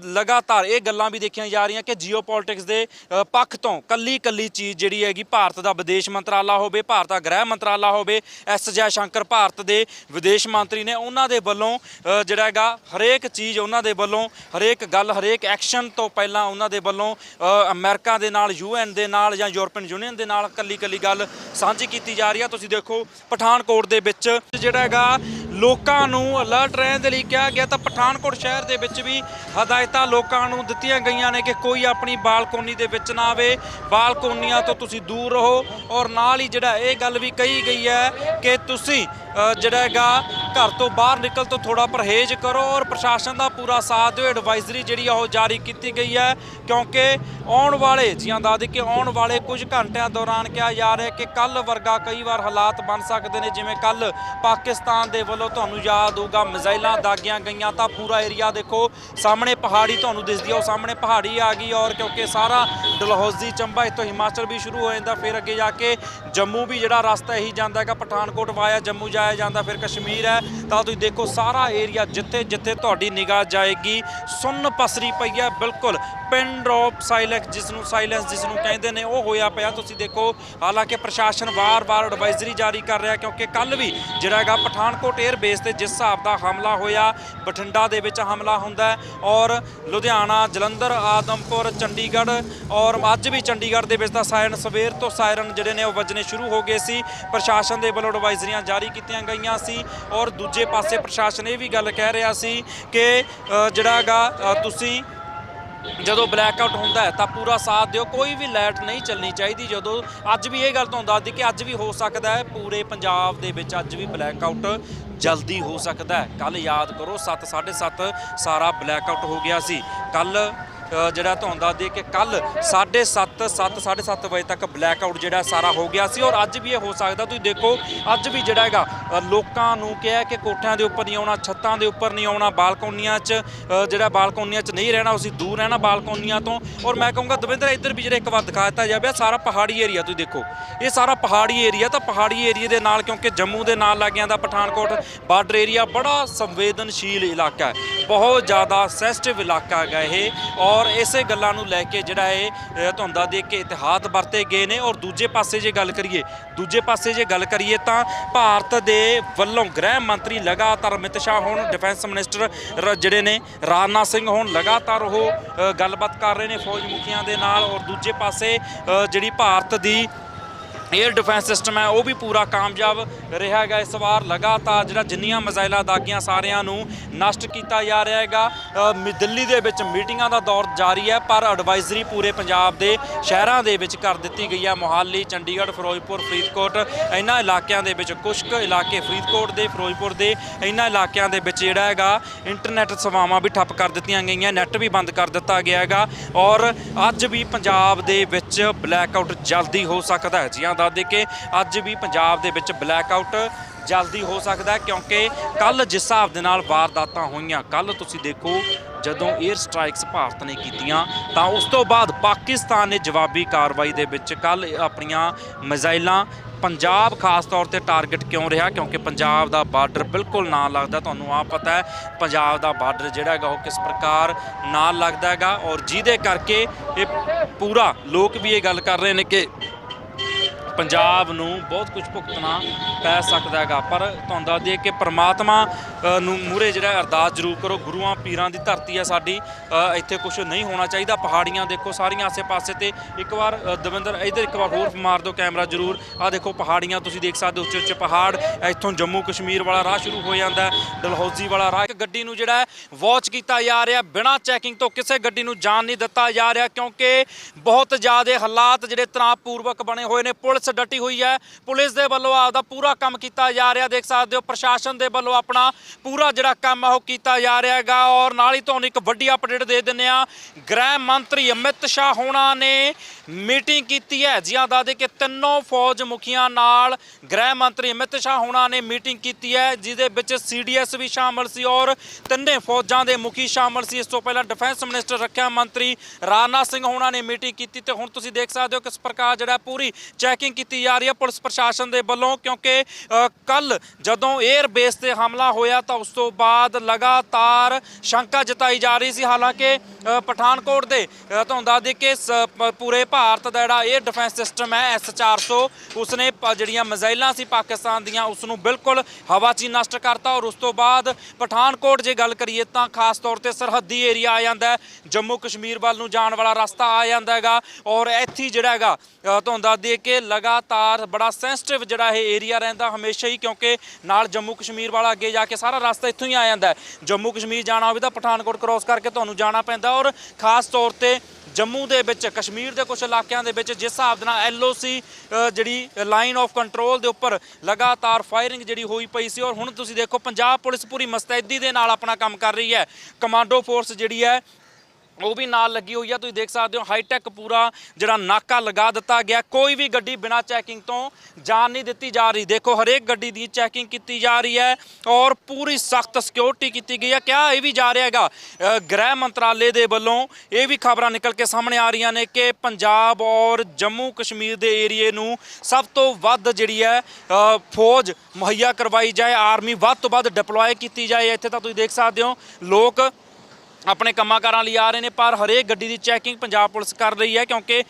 Speaker 1: ਲਗਾਤਾਰ ਇਹ ਗੱਲਾਂ ਵੀ ਦੇਖੀਆਂ ਜਾ ਰਹੀਆਂ ਕਿ ਜੀਓਪੋਲਿਟਿਕਸ ਦੇ ਪੱਖ ਤੋਂ ਕੱਲੀ ਕੱਲੀ ਚੀਜ਼ ਜਿਹੜੀ ਹੈਗੀ ਭਾਰਤ ਦਾ ਵਿਦੇਸ਼ ਮੰਤਰਾਲਾ ਹੋਵੇ ਭਾਰਤ ਦਾ ਗ੍ਰਹਿ ਮੰਤਰਾਲਾ ਹੋਵੇ ਐਸ ਜੈ ਸ਼ੰਕਰ ਭਾਰਤ ਦੇ ਵਿਦੇਸ਼ ਮੰਤਰੀ ਨੇ ਉਹਨਾਂ ਦੇ ਵੱਲੋਂ ਜਿਹੜਾ ਹੈਗਾ ਹਰੇਕ ਚੀਜ਼ ਉਹਨਾਂ ਦੇ ਵੱਲੋਂ ਹਰੇਕ ਗੱਲ ਹਰੇਕ ਐਕਸ਼ਨ ਤੋਂ ਪਹਿਲਾਂ ਉਹਨਾਂ ਦੇ ਵੱਲੋਂ ਅ, ਅਮਰੀਕਾ ਦੇ ਨਾਲ ਯੂਐਨ ਦੇ ਨਾਲ ਜਾਂ ਯੂਰਪੀਅਨ ਯੂਨੀਅਨ ਦੇ ਨਾਲ ਕੱਲੀ ਕੱਲੀ ਗੱਲ ਸਾਂਝੀ ਕੀਤੀ ਜਾ ਰਹੀ ਹੈ ਤੁਸੀਂ ਦੇਖੋ ਪਠਾਨਕੋਟ ਦੇ ਵਿੱਚ ਜਿਹੜਾ ਹੈਗਾ ਲੋਕਾਂ ਨੂੰ ਅਲਰਟ ਰਹਿਣ ਦੇ ਲਈ ਕਿਹਾ ਗਿਆ ਤਾਂ ਪਠਾਨਕੋਟ ਸ਼ਹਿਰ ਦੇ ਵਿੱਚ ਵੀ ਹਦਾਇਤਾਂ ਲੋਕਾਂ ਨੂੰ ਦਿੱਤੀਆਂ ਗਈਆਂ ਨੇ ਕਿ ਕੋਈ ਆਪਣੀ ਬਾਲਕੋਨੀ ਦੇ ਵਿੱਚ ਨਾ ਆਵੇ। ਬਾਲਕੋਨੀਆਂ ਤੋਂ ਤੁਸੀਂ ਦੂਰ ਰਹੋ ਔਰ ਨਾਲ ਹੀ ਜਿਹੜਾ ਇਹ ਗੱਲ ਵੀ ਕਹੀ ਗਈ ਹੈ ਕਿ ਤੁਸੀਂ ਜਿਹੜਾ ਹੈਗਾ, ਘਰ ਤੋਂ ਬਾਹਰ ਨਿਕਲ ਤੋਂ ਥੋੜਾ ਪਰਹੇਜ਼ ਕਰੋ ਔਰ ਪ੍ਰਸ਼ਾਸਨ ਦਾ ਪੂਰਾ ਸਾਥ ਦਿਓ। ਐਡਵਾਈਜ਼ਰੀ ਜਿਹੜੀ ਆ, ਉਹ ਜਾਰੀ ਕੀਤੀ ਗਈ ਹੈ। ਕਿਉਂਕਿ ਆਉਣ ਵਾਲੇ ਜੀਆਂ ਦਾ ਕਿ ਆਉਣ ਵਾਲੇ ਕੁਝ ਘੰਟਿਆਂ ਦੌਰਾਨ ਕਿਹਾ ਜਾ ਰਿਹਾ ਕਿ ਕੱਲ ਵਰਗਾ ਕਈ ਵਾਰ ਹਾਲਾਤ ਬਣ ਸਕਦੇ ਨੇ। ਜਿਵੇਂ ਕੱਲ ਪਾਕਿਸਤਾਨ ਦੇ ਵੱਲੋਂ ਤੁਹਾਨੂੰ ਯਾਦ ਹੋਊਗਾ, ਮਿਜ਼ਾਈਲਾਂ ਦਾਗੀਆਂ ਗਈਆਂ ਤਾਂ ਪੂਰਾ ਏਰੀਆ ਦੇਖੋ, ਸਾਹਮਣੇ ਪਹਾੜੀ ਤੁਹਾਨੂੰ ਦਿਸਦੀ ਆ, ਉਹ ਸਾਹਮਣੇ ਪਹਾੜੀ ਆ ਗਈ ਔਰ ਕਿਉਂਕਿ ਸਾਰਾ ਡਲਹੌਜ਼ੀ ਚੰਬਾ, ਇੱਥੋਂ ਹਿਮਾਚਲ ਵੀ ਸ਼ੁਰੂ ਹੋ ਜਾਂਦਾ। ਫਿਰ ਅੱਗੇ ਜਾ ਕੇ ਜੰਮੂ ਵੀ ਜਿਹੜਾ ਰਸਤਾ ਇਹੀ ਜਾਂਦਾ ਹੈਗਾ, ਪਠਾਨਕੋਟ ਵਾਇਆ ਜੰਮੂ ਜਾਇਆ ਜਾਂਦਾ, ਫਿਰ ਕਸ਼ਮੀਰ ਹੈ, ਤਾਂ ਤੁਸੀਂ ਦੇਖੋ ਸਾਰਾ ਏਰੀਆ ਜਿੱਥੇ ਜਿੱਥੇ ਤੁਹਾਡੀ ਨਿਗਾਹ ਜਾਏਗੀ, ਸੁੰਨ ਪਸਰੀ ਪਈ ਹੈ, ਬਿਲਕੁਲ ਪਿਨ ਡ੍ਰੌਪ ਸਾਇਲੈਂਸ ਜਿਸ ਨੂੰ ਸਾਇਲੈਂਸ ਜਿਸ ਨੂੰ ਕਹਿੰਦੇ ਨੇ, ਉਹ ਹੋਇਆ ਪਿਆ। ਤੁਸੀਂ ਦੇਖੋ, ਹਾਲਾਂਕਿ ਪ੍ਰਸ਼ਾਸਨ ਵਾਰ-ਵਾਰ ਐਡਵਾਈਜ਼ਰੀ ਜਾਰੀ ਕਰ ਰਿਹਾ, ਕਿਉਂਕਿ ਕੱਲ ਵੀ ਜਿਹੜਾ ਹੈਗਾ ਪਠਾਨਕੋਟ 에ਅਰ ਬੇਸ ਤੇ ਜਿਸ ਹਿਸਾਬ ਦਾ ਹਮਲਾ ਹੋਇਆ, ਬਠਿੰਡਾ ਦੇ ਵਿੱਚ ਹਮਲਾ ਹੁੰਦਾ ਔਰ ਲੁਧਿਆਣਾ, ਜਲੰਧਰ, ਆਦਮਪੁਰ, ਚੰਡੀਗੜ੍ਹ, ਔਰ ਅੱਜ ਵੀ ਚੰਡੀਗੜ੍ਹ ਦੇ ਵਿੱਚ ਤਾਂ ਸਾਇਰਨ ਸਵੇਰ ਤੋਂ ਸਾਇਰਨ ਜਿਹੜੇ ਨੇ ਉਹ ਵੱਜਣੇ ਸ਼ੁਰੂ ਹੋ ਗਏ ਸੀ। ਪ੍ਰਸ਼ਾਸਨ ਦੇ ਵੱਲੋਂ ਐਡਵਾਈਜ਼ਰੀਆਂ ਜਾਰੀ ਕੀਤੀਆਂ ਗਈਆਂ ਸੀ ਔਰ ਦੂਜੇ ਪਾਸੇ ਪ੍ਰਸ਼ਾਸਨ ਇਹ ਵੀ ਗੱਲ ਕਹਿ ਰਿਹਾ ਸੀ ਕਿ ਅ, ਜਿਹੜਾ ਹੈਗਾ ਅ, ਤੁਸੀਂ ਜਦੋਂ ਬਲੈਕਆਊਟ ਹੁੰਦਾ ਹੈ ਤਾਂ ਪੂਰਾ ਸਾਥ ਦਿਓ ਕੋਈ ਵੀ ਲਾਈਟ ਨਹੀਂ ਚੱਲਣੀ ਚਾਹੀਦੀ ਜਦੋਂ। ਅੱਜ ਵੀ ਇਹ ਗੱਲ ਤੁਹਾਨੂੰ ਦੱਸਦੀ ਕਿ ਅੱਜ ਵੀ ਹੋ ਸਕਦਾ ਹੈ ਪੂਰੇ ਪੰਜਾਬ ਦੇ ਵਿੱਚ ਅੱਜ ਵੀ ਬਲੈਕਆਊਟ ਜਲਦੀ ਹੋ ਸਕਦਾ ਹੈ। ਕੱਲ ਯਾਦ ਕਰੋ 7 7:30 ਸਾਰਾ ਬਲੈਕਆਊਟ ਹੋ ਗਿਆ ਸੀ। ਕੱਲ ਜਿਹੜਾ ਤੁਹਾਨੂੰ ਦੱਸ ਦਈਏ ਕਿ ਕੱਲ 7:30 7 7:30 ਵਜੇ ਤੱਕ ਬਲੈਕ ਆਊਟ ਜਿਹੜਾ ਸਾਰਾ ਹੋ ਗਿਆ ਸੀ। ਔਰ ਅੱਜ ਵੀ ਇਹ ਹੋ ਸਕਦਾ, ਤੁਸੀਂ ਦੇਖੋ, ਅੱਜ ਵੀ ਜਿਹੜਾ ਹੈਗਾ ਲੋਕਾਂ ਨੂੰ ਕਿਹਾ ਕਿ ਕੋਠਿਆਂ ਦੇ ਉੱਪਰ ਨਹੀਂ ਆਉਣਾ, ਛੱਤਾਂ ਦੇ ਉੱਪਰ ਨਹੀਂ ਆਉਣਾ, ਬਾਲਕੋਨੀਆਂ 'ਚ ਜਿਹੜਾ ਬਾਲਕੋਨੀਆਂ 'ਚ ਨਹੀਂ ਰਹਿਣਾ, ਅਸੀਂ ਦੂਰ ਰਹਿਣਾ ਬਾਲਕੋਨੀਆਂ ਤੋਂ। ਔਰ ਮੈਂ ਕਹੂੰਗਾ, ਦਵਿੰਦਰ, ਇੱਧਰ ਵੀ ਜਿਹੜਾ ਇੱਕ ਵਾਰ ਦਿਖਾ ਦਿੱਤਾ ਜਾਵੇ ਸਾਰਾ ਪਹਾੜੀ ਏਰੀਆ ਤੁਸੀਂ ਦੇਖੋ। ਇਹ ਸਾਰਾ ਪਹਾੜੀ ਏਰੀਆ ਤਾਂ ਪਹਾੜੀ ਏਰੀਆ ਦੇ ਨਾਲ, ਕਿਉਂਕਿ ਜੰਮੂ ਦੇ ਨਾਲ ਲੱਗ ਜਾਂਦਾ ਪਠਾਨਕੋਟ ਬਾਰਡਰ ਏਰੀਆ ਬੜਾ ਸੰਵੇਦਨਸ਼ੀਲ ਇਲਾਕਾ ਹੈ। ਬਹੁਤ ਜ਼ਿਆਦਾ ਸੈਂਸਿਟਿਵ ਇਲਾਕਾ ਹੈਗਾ ਇਹ। ਔਰ ਔਰ ਇਸੇ ਗੱਲਾਂ ਨੂੰ ਲੈ ਕੇ ਜਿਹੜਾ ਇਹ ਅ, ਦੇਖ ਕੇ ਇਤਿਹਾਸ ਵਰਤੇ ਗਏ ਨੇ ਔਰ ਦੂਜੇ ਪਾਸੇ ਜੇ ਗੱਲ ਕਰੀਏ ਦੂਜੇ ਪਾਸੇ ਜੇ ਗੱਲ ਕਰੀਏ ਤਾਂ ਭਾਰਤ ਦੇ ਵੱਲੋਂ ਗ੍ਰਹਿ ਮੰਤਰੀ ਲਗਾਤਾਰ ਅਮਿਤ ਸ਼ਾਹ ਹੋਣ ਡਿਫੈਂਸ ਮਿਨਿਸਟਰ ਰ- ਜਿਹੜੇ ਨੇ ਰਾਜਨਾਥ ਸਿੰਘ ਹੋਣ ਲਗਾਤਾਰ ਉਹ ਗੱਲਬਾਤ ਕਰ ਰਹੇ ਨੇ ਫੌਜ ਮੁਖੀਆਂ ਦੇ ਨਾਲ ਔਰ ਦੂਜੇ ਪਾਸੇ ਜਿਹੜੀ ਭਾਰਤ ਦੀ 에ਅਰ ਡਿਫੈਂਸ ਸਿਸਟਮ ਹੈ, ਉਹ ਵੀ ਪੂਰਾ ਕਾਮਯਾਬ ਰਿਹਾ ਹੈਗਾ। ਇਸ ਵਾਰ ਲਗਾਤਾਰ ਜਿਹੜਾ ਜਿੰਨੀਆਂ ਮਜ਼ਾਇਲਾਂ ਦਾਗੀਆਂ ਸਾਰਿਆਂ ਨੂੰ ਨਸ਼ਟ ਕੀਤਾ ਜਾ ਰਿਹਾ ਹੈਗਾ ਮ- ਦਿੱਲੀ ਦੇ ਵਿੱਚ ਮੀਟਿੰਗਾਂ ਦਾ ਦੌਰ ਜਾਰੀ ਹੈ, ਪਰ ਐਡਵਾਈਜ਼ਰੀ ਪੂਰੇ ਪੰਜਾਬ ਦੇ ਸ਼ਹਿਰਾਂ ਦੇ ਵਿੱਚ ਕਰ ਦਿੱਤੀ ਗਈ ਹੈ। ਮੋਹਾਲੀ, ਚੰਡੀਗੜ੍ਹ, ਫਿਰੋਜ਼ਪੁਰ, ਫਰੀਦਕੋਟ ਇਹਨਾਂ ਇਲਾਕਿਆਂ ਦੇ ਵਿੱਚ ਕੁਝ ਕੁ ਇਲਾਕੇ ਫਰੀਦਕੋਟ ਦੇ, ਫਿਰੋਜ਼ਪੁਰ ਦੇ ਇਹਨਾਂ ਇਲਾਕਿਆਂ ਦੇ ਵਿੱਚ ਜਿਹੜਾ ਹੈਗਾ ਇੰਟਰਨੈਟ ਸੇਵਾਵਾਂ ਵੀ ਠੱਪ ਕਰ ਦਿੱਤੀਆਂ ਗਈਆਂ ਨੈੱਟ ਵੀ ਬੰਦ ਕਰ ਦਿੱਤਾ ਗਿਆ ਹੈਗਾ। ਔਰ ਅੱਜ ਵੀ ਪੰਜਾਬ ਦੇ ਵਿੱਚ ਬਲੈਕ ਆਊਟ ਜਲਦੀ ਹੋ ਸਕਦਾ ਹੈ। ਜੀਆਂ ਦੱਸ ਦੇ ਕਿ ਅੱਜ ਵੀ ਪੰਜਾਬ ਦੇ ਵਿੱਚ ਬਲੈਕ ਆਊਟ ਜਲਦੀ ਹੋ ਸਕਦਾ ਕਿਉਂਕਿ ਕੱਲ ਜਿਸ ਹਿਸਾਬ ਦੇ ਨਾਲ ਵਾਰਦਾਤਾਂ ਹੋਈਆਂ ਕੱਲ ਤੁਸੀਂ ਦੇਖੋ ਜਦੋਂ 에ਅਰ ਸਟ੍ਰਾਈਕਸ ਭਾਰਤ ਨੇ ਕੀਤੀਆਂ, ਤਾਂ ਉਸ ਤੋਂ ਬਾਅਦ ਪਾਕਿਸਤਾਨ ਨੇ ਜਵਾਬੀ ਕਾਰਵਾਈ ਦੇ ਵਿੱਚ ਕੱਲ ਆਪਣੀਆਂ ਮਿਜ਼ਾਈਲਾਂ ਪੰਜਾਬ ਖਾਸ ਤੌਰ ਤੇ ਟਾਰਗੇਟ ਕਿਉਂ ਰਿਹਾ? ਕਿਉਂਕਿ ਪੰਜਾਬ ਦਾ ਬਾਰਡਰ ਬਿਲਕੁਲ ਨਾਲ ਲੱਗਦਾ, ਤੁਹਾਨੂੰ ਆਪ ਪਤਾ ਹੈ, ਪੰਜਾਬ ਦਾ ਬਾਰਡਰ ਜਿਹੜਾ ਹੈਗਾ ਉਹ ਕਿਸ ਪ੍ਰਕਾਰ ਨਾਲ ਲੱਗਦਾ ਹੈਗਾ ਔਰ ਜਿਹਦੇ ਕਰਕੇ ਇਹ ਪੂਰਾ ਲੋਕ ਵੀ ਇਹ ਗੱਲ ਕਰ ਰਹੇ ਨੇ ਕਿ ਪੰਜਾਬ ਨੂੰ ਬਹੁਤ ਕੁਝ ਭੁਗਤਣਾ ਪੈ ਸਕਦਾ ਹੈਗਾ। ਪਰ ਤੁਹਾਨੂੰ ਦੱਸ ਦਈਏ ਕਿ ਪ੍ਰਮਾਤਮਾ ਨੂੰ ਮੂਰੇ ਜਿਹੜਾ ਅਰਦਾਸ ਜ਼ਰੂਰ ਕਰੋ, ਗੁਰੂਆਂ ਪੀਰਾਂ ਦੀ ਧਰਤੀ ਹੈ ਸਾਡੀ। ਇੱਥੇ ਕੁਝ ਨਹੀਂ ਹੋਣਾ ਚਾਹੀਦਾ। ਪਹਾੜੀਆਂ ਦੇਖੋ, ਸਾਰੀਆਂ ਆਸੇ-ਪਾਸੇ ਤੇ ਇੱਕ ਵਾਰ ਦਵਿੰਦਰ, ਇੱਧਰ ਇੱਕ ਵਾਰ ਹੋਰ ਮਾਰ ਦਿਓ ਕੈਮਰਾ ਜ਼ਰੂਰ। ਆ ਦੇਖੋ ਪਹਾੜੀਆਂ, ਤੁਸੀਂ ਦੇਖ ਸਕਦੇ ਹੋ ਉੱਚੇ ਉੱਚੇ ਪਹਾੜ। ਇੱਥੋਂ ਜੰਮੂ ਕਸ਼ਮੀਰ ਵਾਲਾ ਰਾਹ ਸ਼ੁਰੂ ਹੋ ਜਾਂਦਾ ਹੈ, ਡਲਹੌਜ਼ੀ ਵਾਲਾ ਰਾਹ। ਇੱਕ ਗੱਡੀ ਨੂੰ ਜਿਹੜਾ ਹੈ ਵਾਚ ਕੀਤਾ ਜਾ ਰਿਹਾ, ਬਿਨਾਂ ਚੈਕਿੰਗ ਤੋਂ ਕਿਸੇ ਗੱਡੀ ਨੂੰ ਜਾਣ ਨਹੀਂ ਦਿੱਤਾ ਜਾ ਰਿਹਾ, ਕਿਉਂਕਿ ਬਹੁਤ ਜ਼ਿਆਦਾ ਹਾਲਾਤ ਜਿਹੜੇ ਤਣਾਅਪੂਰਵਕ ਬਣੇ ਹੋਏ ਨੇ। ਪੁਲਿਸ ਡਟੀ ਹੋਈ ਹੈ। ਪੁਲਿਸ ਦੇ ਵੱਲੋਂ ਆਪਦਾ ਪੂਰਾ ਕੰਮ ਕੀਤਾ ਜਾ ਰਿਹਾ। ਦੇਖ ਸਕਦੇ ਹੋ, ਪ੍ਰਸ਼ਾਸਨ ਦੇ ਵੱਲੋਂ ਆਪਣਾ ਪੂਰਾ ਜਿਹੜਾ ਕੰਮ ਹੈ ਉਹ ਕੀਤਾ ਜਾ ਰਿਹਾ ਹੈਗਾ। ਔਰ ਨਾਲ ਹੀ ਤੁਹਾਨੂੰ ਇੱਕ ਵੱਡੀ ਅਪਡੇਟ ਦੇ ਦਿੰਦੇ ਆ ਗ੍ਰਹਿ ਮੰਤਰੀ ਅਮਿਤ ਸ਼ਾਹ ਹੋਣਾ ਨੇ ਮੀਟਿੰਗ ਕੀਤੀ ਹੈ। ਜਿਹਾਂ ਦਾ ਦੇ ਕਿ ਤਿੰਨੋਂ ਫੌਜ ਮੁਖੀਆਂ ਨਾਲ ਗ੍ਰਹਿ ਮੰਤਰੀ ਅਮਿਤ ਸ਼ਾਹ ਹੋਣਾ ਨੇ ਮੀਟਿੰਗ ਕੀਤੀ ਹੈ, ਜਿਹਦੇ ਵਿੱਚ ਸੀਡੀਐਸ ਵੀ ਸ਼ਾਮਲ ਸੀ ਔਰ ਤਿੰਨੇ ਫੌਜਾਂ ਦੇ ਮੁਖੀ ਸ਼ਾਮਲ ਸੀ। ਇਸ ਤੋਂ ਪਹਿਲਾਂ ਡਿਫੈਂਸ ਮਿਨਿਸਟਰ ਰੱਖਿਆ ਮੰਤਰੀ ਰਾਜਨਾਥ ਸਿੰਘ ਹੋਣਾ ਨੇ ਮੀਟਿੰਗ ਕੀਤੀ ਤੇ ਹੁਣ ਤੁਸੀਂ ਦੇਖ ਸਕਦੇ ਹੋ ਕਿਸ ਪ੍ਰਕਾਰ ਜਿਹੜਾ ਪੂਰੀ ਚੈਕਿੰਗ ਕੀਤੀ ਜਾ ਰਹੀ ਹੈ ਪੁਲਿਸ ਪ੍ਰਸ਼ਾਸਨ ਦੇ ਵੱਲੋਂ, ਕਿਉਂਕਿ ਕੱਲ ਜਦੋਂ 에ਅਰ ਬੇਸ ਤੇ ਹਮਲਾ ਹੋਇਆ ਤਾਂ ਉਸ ਤੋਂ ਬਾਅਦ ਲਗਾਤਾਰ ਸ਼ੰਕਾ ਜਤਾਈ ਜਾ ਰਹੀ ਸੀ। ਹਾਲਾਂਕਿ ਪਠਾਨਕੋਟ ਦੇ ਤੁਹਾਨੂੰ ਦੱਸ ਦੇ ਕਿ ਸ- ਪੂਰੇ ਭਾਰਤ ਦਾ ਜਿਹੜਾ 에ਅਰ ਡਿਫੈਂਸ ਸਿਸਟਮ ਹੈ S400 ਉਸਨੇ ਪ- ਜਿਹੜੀਆਂ ਮਿਜ਼ਾਈਲਾਂ ਸੀ ਪਾਕਿਸਤਾਨ ਦੀਆਂ ਉਸ ਨੂੰ ਬਿਲਕੁਲ ਹਵਾ 'ਚ ਹੀ ਨਸ਼ਟ ਕਰਤਾ ਔਰ ਉਸ ਤੋਂ ਬਾਅਦ ਪਠਾਨਕੋਟ ਜੇ ਗੱਲ ਕਰੀਏ ਤਾਂ ਖਾਸ ਤੌਰ ਤੇ ਸਰਹੱਦੀ ਏਰੀਆ ਆ ਜਾਂਦਾ ਜੰਮੂ ਕਸ਼ਮੀਰ ਵੱਲ ਨੂੰ ਜਾਣ ਵਾਲਾ ਰਸਤਾ ਆ ਜਾਂਦਾ ਹੈਗਾ ਔਰ ਇੱਥੇ ਜਿਹੜਾ ਹੈਗਾ ਤੁਹਾਨੂੰ ਦੱਸ ਦਈਏ ਕਿ ਲਗਾਤਾਰ ਬੜਾ ਸੈਂਸਿਟਿਵ ਜਿਹੜਾ ਇਹ ਏਰੀਆ ਰਹਿੰਦਾ ਹਮੇਸ਼ਾ ਹੀ, ਕਿਉਂਕਿ ਨਾਲ ਜੰਮੂ ਕਸ਼ਮੀਰ ਵਾਲਾ ਅੱਗੇ ਜਾ ਕੇ ਸਾਰਾ ਰਸਤਾ ਇੱਥੋਂ ਹੀ ਆ ਜਾਂਦਾ ਜੰਮੂ ਕਸ਼ਮੀਰ ਜਾਣਾ ਹੋਵੇ ਤਾਂ ਪਠਾਨਕੋਟ ਕ੍ਰੋਸ ਕਰਕੇ ਤੁਹਾਨੂੰ ਜਾਣਾ ਪੈਂਦਾ ਔਰ ਖਾਸ ਤੌਰ ਤੇ ਜੰਮੂ ਦੇ ਵਿੱਚ, ਕਸ਼ਮੀਰ ਦੇ ਕੁਝ ਇਲਾਕਿਆਂ ਦੇ ਵਿੱਚ ਜਿਸ ਹਿਸਾਬ ਦੇ ਨਾਲ ਐਲਓਸੀ ਜਿਹੜੀ ਲਾਈਨ ਆਫ ਕੰਟਰੋਲ ਦੇ ਉੱਪਰ ਲਗਾਤਾਰ ਫਾਇਰਿੰਗ ਜਿਹੜੀ ਹੋਈ ਪਈ ਸੀ ਔਰ ਹੁਣ ਤੁਸੀਂ ਦੇਖੋ, ਪੰਜਾਬ ਪੁਲਿਸ ਪੂਰੀ ਮਸਤੈਦੀ ਦੇ ਨਾਲ ਆਪਣਾ ਕੰਮ ਕਰ ਰਹੀ ਹੈ। ਕਮਾਂਡੋ ਫੋਰਸ ਜਿਹੜੀ ਹੈ ਉਹ ਵੀ ਨਾਲ ਲੱਗੀ ਹੋਈ ਆ, ਤੁਸੀਂ ਦੇਖ ਸਕਦੇ ਹੋ ਹਾਈਟੈਕ ਪੂਰਾ ਜਿਹੜਾ ਨਾਕਾ ਲਗਾ ਦਿੱਤਾ ਗਿਆ। ਕੋਈ ਵੀ ਗੱਡੀ ਬਿਨਾਂ ਚੈਕਿੰਗ ਤੋਂ ਜਾਣ ਨਹੀਂ ਦਿੱਤੀ ਜਾ ਰਹੀ। ਦੇਖੋ, ਹਰੇਕ ਗੱਡੀ ਦੀ ਚੈਕਿੰਗ ਕੀਤੀ ਜਾ ਰਹੀ ਹੈ ਔਰ ਪੂਰੀ ਸਖਤ ਸਿਕਿਉਰਿਟੀ ਕੀਤੀ ਗਈ ਹੈ। ਕਿਹਾ ਇਹ ਵੀ ਜਾ ਰਿਹਾ ਹੈਗਾ? ਗ੍ਰਹਿ ਮੰਤਰਾਲੇ ਦੇ ਵੱਲੋਂ ਇਹ ਵੀ ਖਬਰਾਂ ਨਿਕਲ ਕੇ ਸਾਹਮਣੇ ਆ ਰਹੀਆਂ ਨੇ ਕਿ ਪੰਜਾਬ ਔਰ ਜੰਮੂ ਕਸ਼ਮੀਰ ਦੇ ਏਰੀਏ ਨੂੰ ਸਭ ਤੋਂ ਵੱਧ ਜਿਹੜੀ ਹੈ ਫੌਜ ਮੁਹੱਈਆ ਕਰਵਾਈ ਜਾਏ। ਆਰਮੀ ਵੱਧ ਤੋਂ ਵੱਧ ਡਿਪਲੋਏ ਕੀਤੀ ਜਾਏ। ਇੱਥੇ ਤਾਂ ਤੁਸੀਂ ਦੇਖ ਸਕਦੇ ਹੋ, ਲੋਕ ਆਪਣੇ ਕੰਮਾਂ-ਕਾਰਾਂ ਲਈ ਆ ਰਹੇ ਨੇ, ਪਰ ਹਰੇਕ ਗੱਡੀ ਦੀ ਚੈਕਿੰਗ ਪੰਜਾਬ ਪੁਲਿਸ ਕਰ ਰਹੀ ਹੈ ਕਿਉਂਕਿ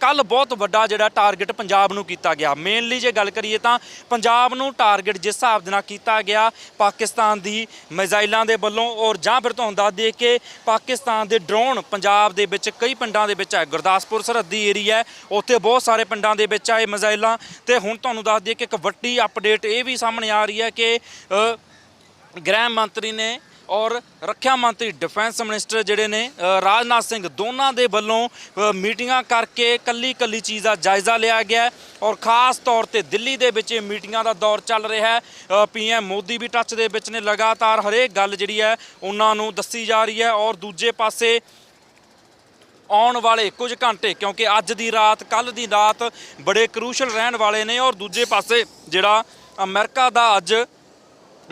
Speaker 1: ਕੱਲ ਬਹੁਤ ਵੱਡਾ ਜਿਹੜਾ ਟਾਰਗੇਟ ਪੰਜਾਬ ਨੂੰ ਕੀਤਾ ਗਿਆ। ਮੇਨਲੀ ਜੇ ਗੱਲ ਕਰੀਏ ਤਾਂ ਪੰਜਾਬ ਨੂੰ ਟਾਰਗੇਟ ਜਿਸ ਹਿਸਾਬ ਦੇ ਨਾਲ ਕੀਤਾ ਗਿਆ, ਪਾਕਿਸਤਾਨ ਦੀ ਮਿਜ਼ਾਈਲਾਂ ਦੇ ਵੱਲੋਂ ਔਰ ਜਾਂ ਫਿਰ ਤੁਹਾਨੂੰ ਦੱਸ ਦਈਏ ਕਿ ਪਾਕਿਸਤਾਨ ਦੇ ਡਰੋਨ ਪੰਜਾਬ ਦੇ ਵਿੱਚ ਕਈ ਪਿੰਡਾਂ ਦੇ ਵਿੱਚ ਹੈ। ਗੁਰਦਾਸਪੁਰ, ਸਰਹੱਦੀ ਏਰੀਆ ਹੈ, ਉੱਥੇ ਬਹੁਤ ਸਾਰੇ ਪਿੰਡਾਂ ਦੇ ਵਿੱਚ ਆਏ ਮਿਜ਼ਾਈਲਾਂ। ਤੇ ਹੁਣ ਤੁਹਾਨੂੰ ਦੱਸ ਦਈਏ ਕਿ ਇੱਕ ਵੱਡੀ ਅਪਡੇਟ ਇਹ ਵੀ ਸਾਹਮਣੇ ਆ ਰਹੀ ਹੈ ਕਿ ਗ੍ਰਹਿ ਮੰਤਰੀ ਨੇ ਔਰ ਰੱਖਿਆ ਮੰਤਰੀ ਡਿਫੈਂਸ ਮਿਨਿਸਟਰ ਜਿਹੜੇ ਨੇ ਰਾਜਨਾਥ ਸਿੰਘ, ਦੋਨਾਂ ਦੇ ਵੱਲੋਂ ਮੀਟਿੰਗਾਂ ਕਰਕੇ ਕੱਲੀ ਕੱਲੀ ਚੀਜ਼ ਦਾ ਜਾਇਜ਼ਾ ਲਿਆ ਗਿਆ ਔਰ ਖਾਸ ਤੌਰ ਤੇ ਦਿੱਲੀ ਦੇ ਵਿੱਚ ਇਹ ਮੀਟਿੰਗਾਂ ਦਾ ਦੌਰ ਚੱਲ ਰਿਹਾ ਹੈ। ਪੀਐਮ ਮੋਦੀ ਵੀ ਟੱਚ ਦੇ ਵਿੱਚ ਨੇ ਲਗਾਤਾਰ। ਹਰੇਕ ਗੱਲ ਜਿਹੜੀ ਹੈ, ਉਹਨਾਂ ਨੂੰ ਦੱਸੀ ਜਾ ਰਹੀ ਹੈ। ਔਰ ਦੂਜੇ ਪਾਸੇ ਆਉਣ ਵਾਲੇ ਕੁਝ ਘੰਟੇ, ਕਿਉਂਕਿ ਅੱਜ ਦੀ ਰਾਤ ਕੱਲ ਦੀ ਰਾਤ ਬੜੇ ਕਰੂਸ਼ਲ ਰਹਿਣ ਵਾਲੇ ਨੇ। ਔਰ ਦੂਜੇ ਪਾਸੇ ਜਿਹੜਾ ਅਮਰੀਕਾ ਦਾ ਅੱਜ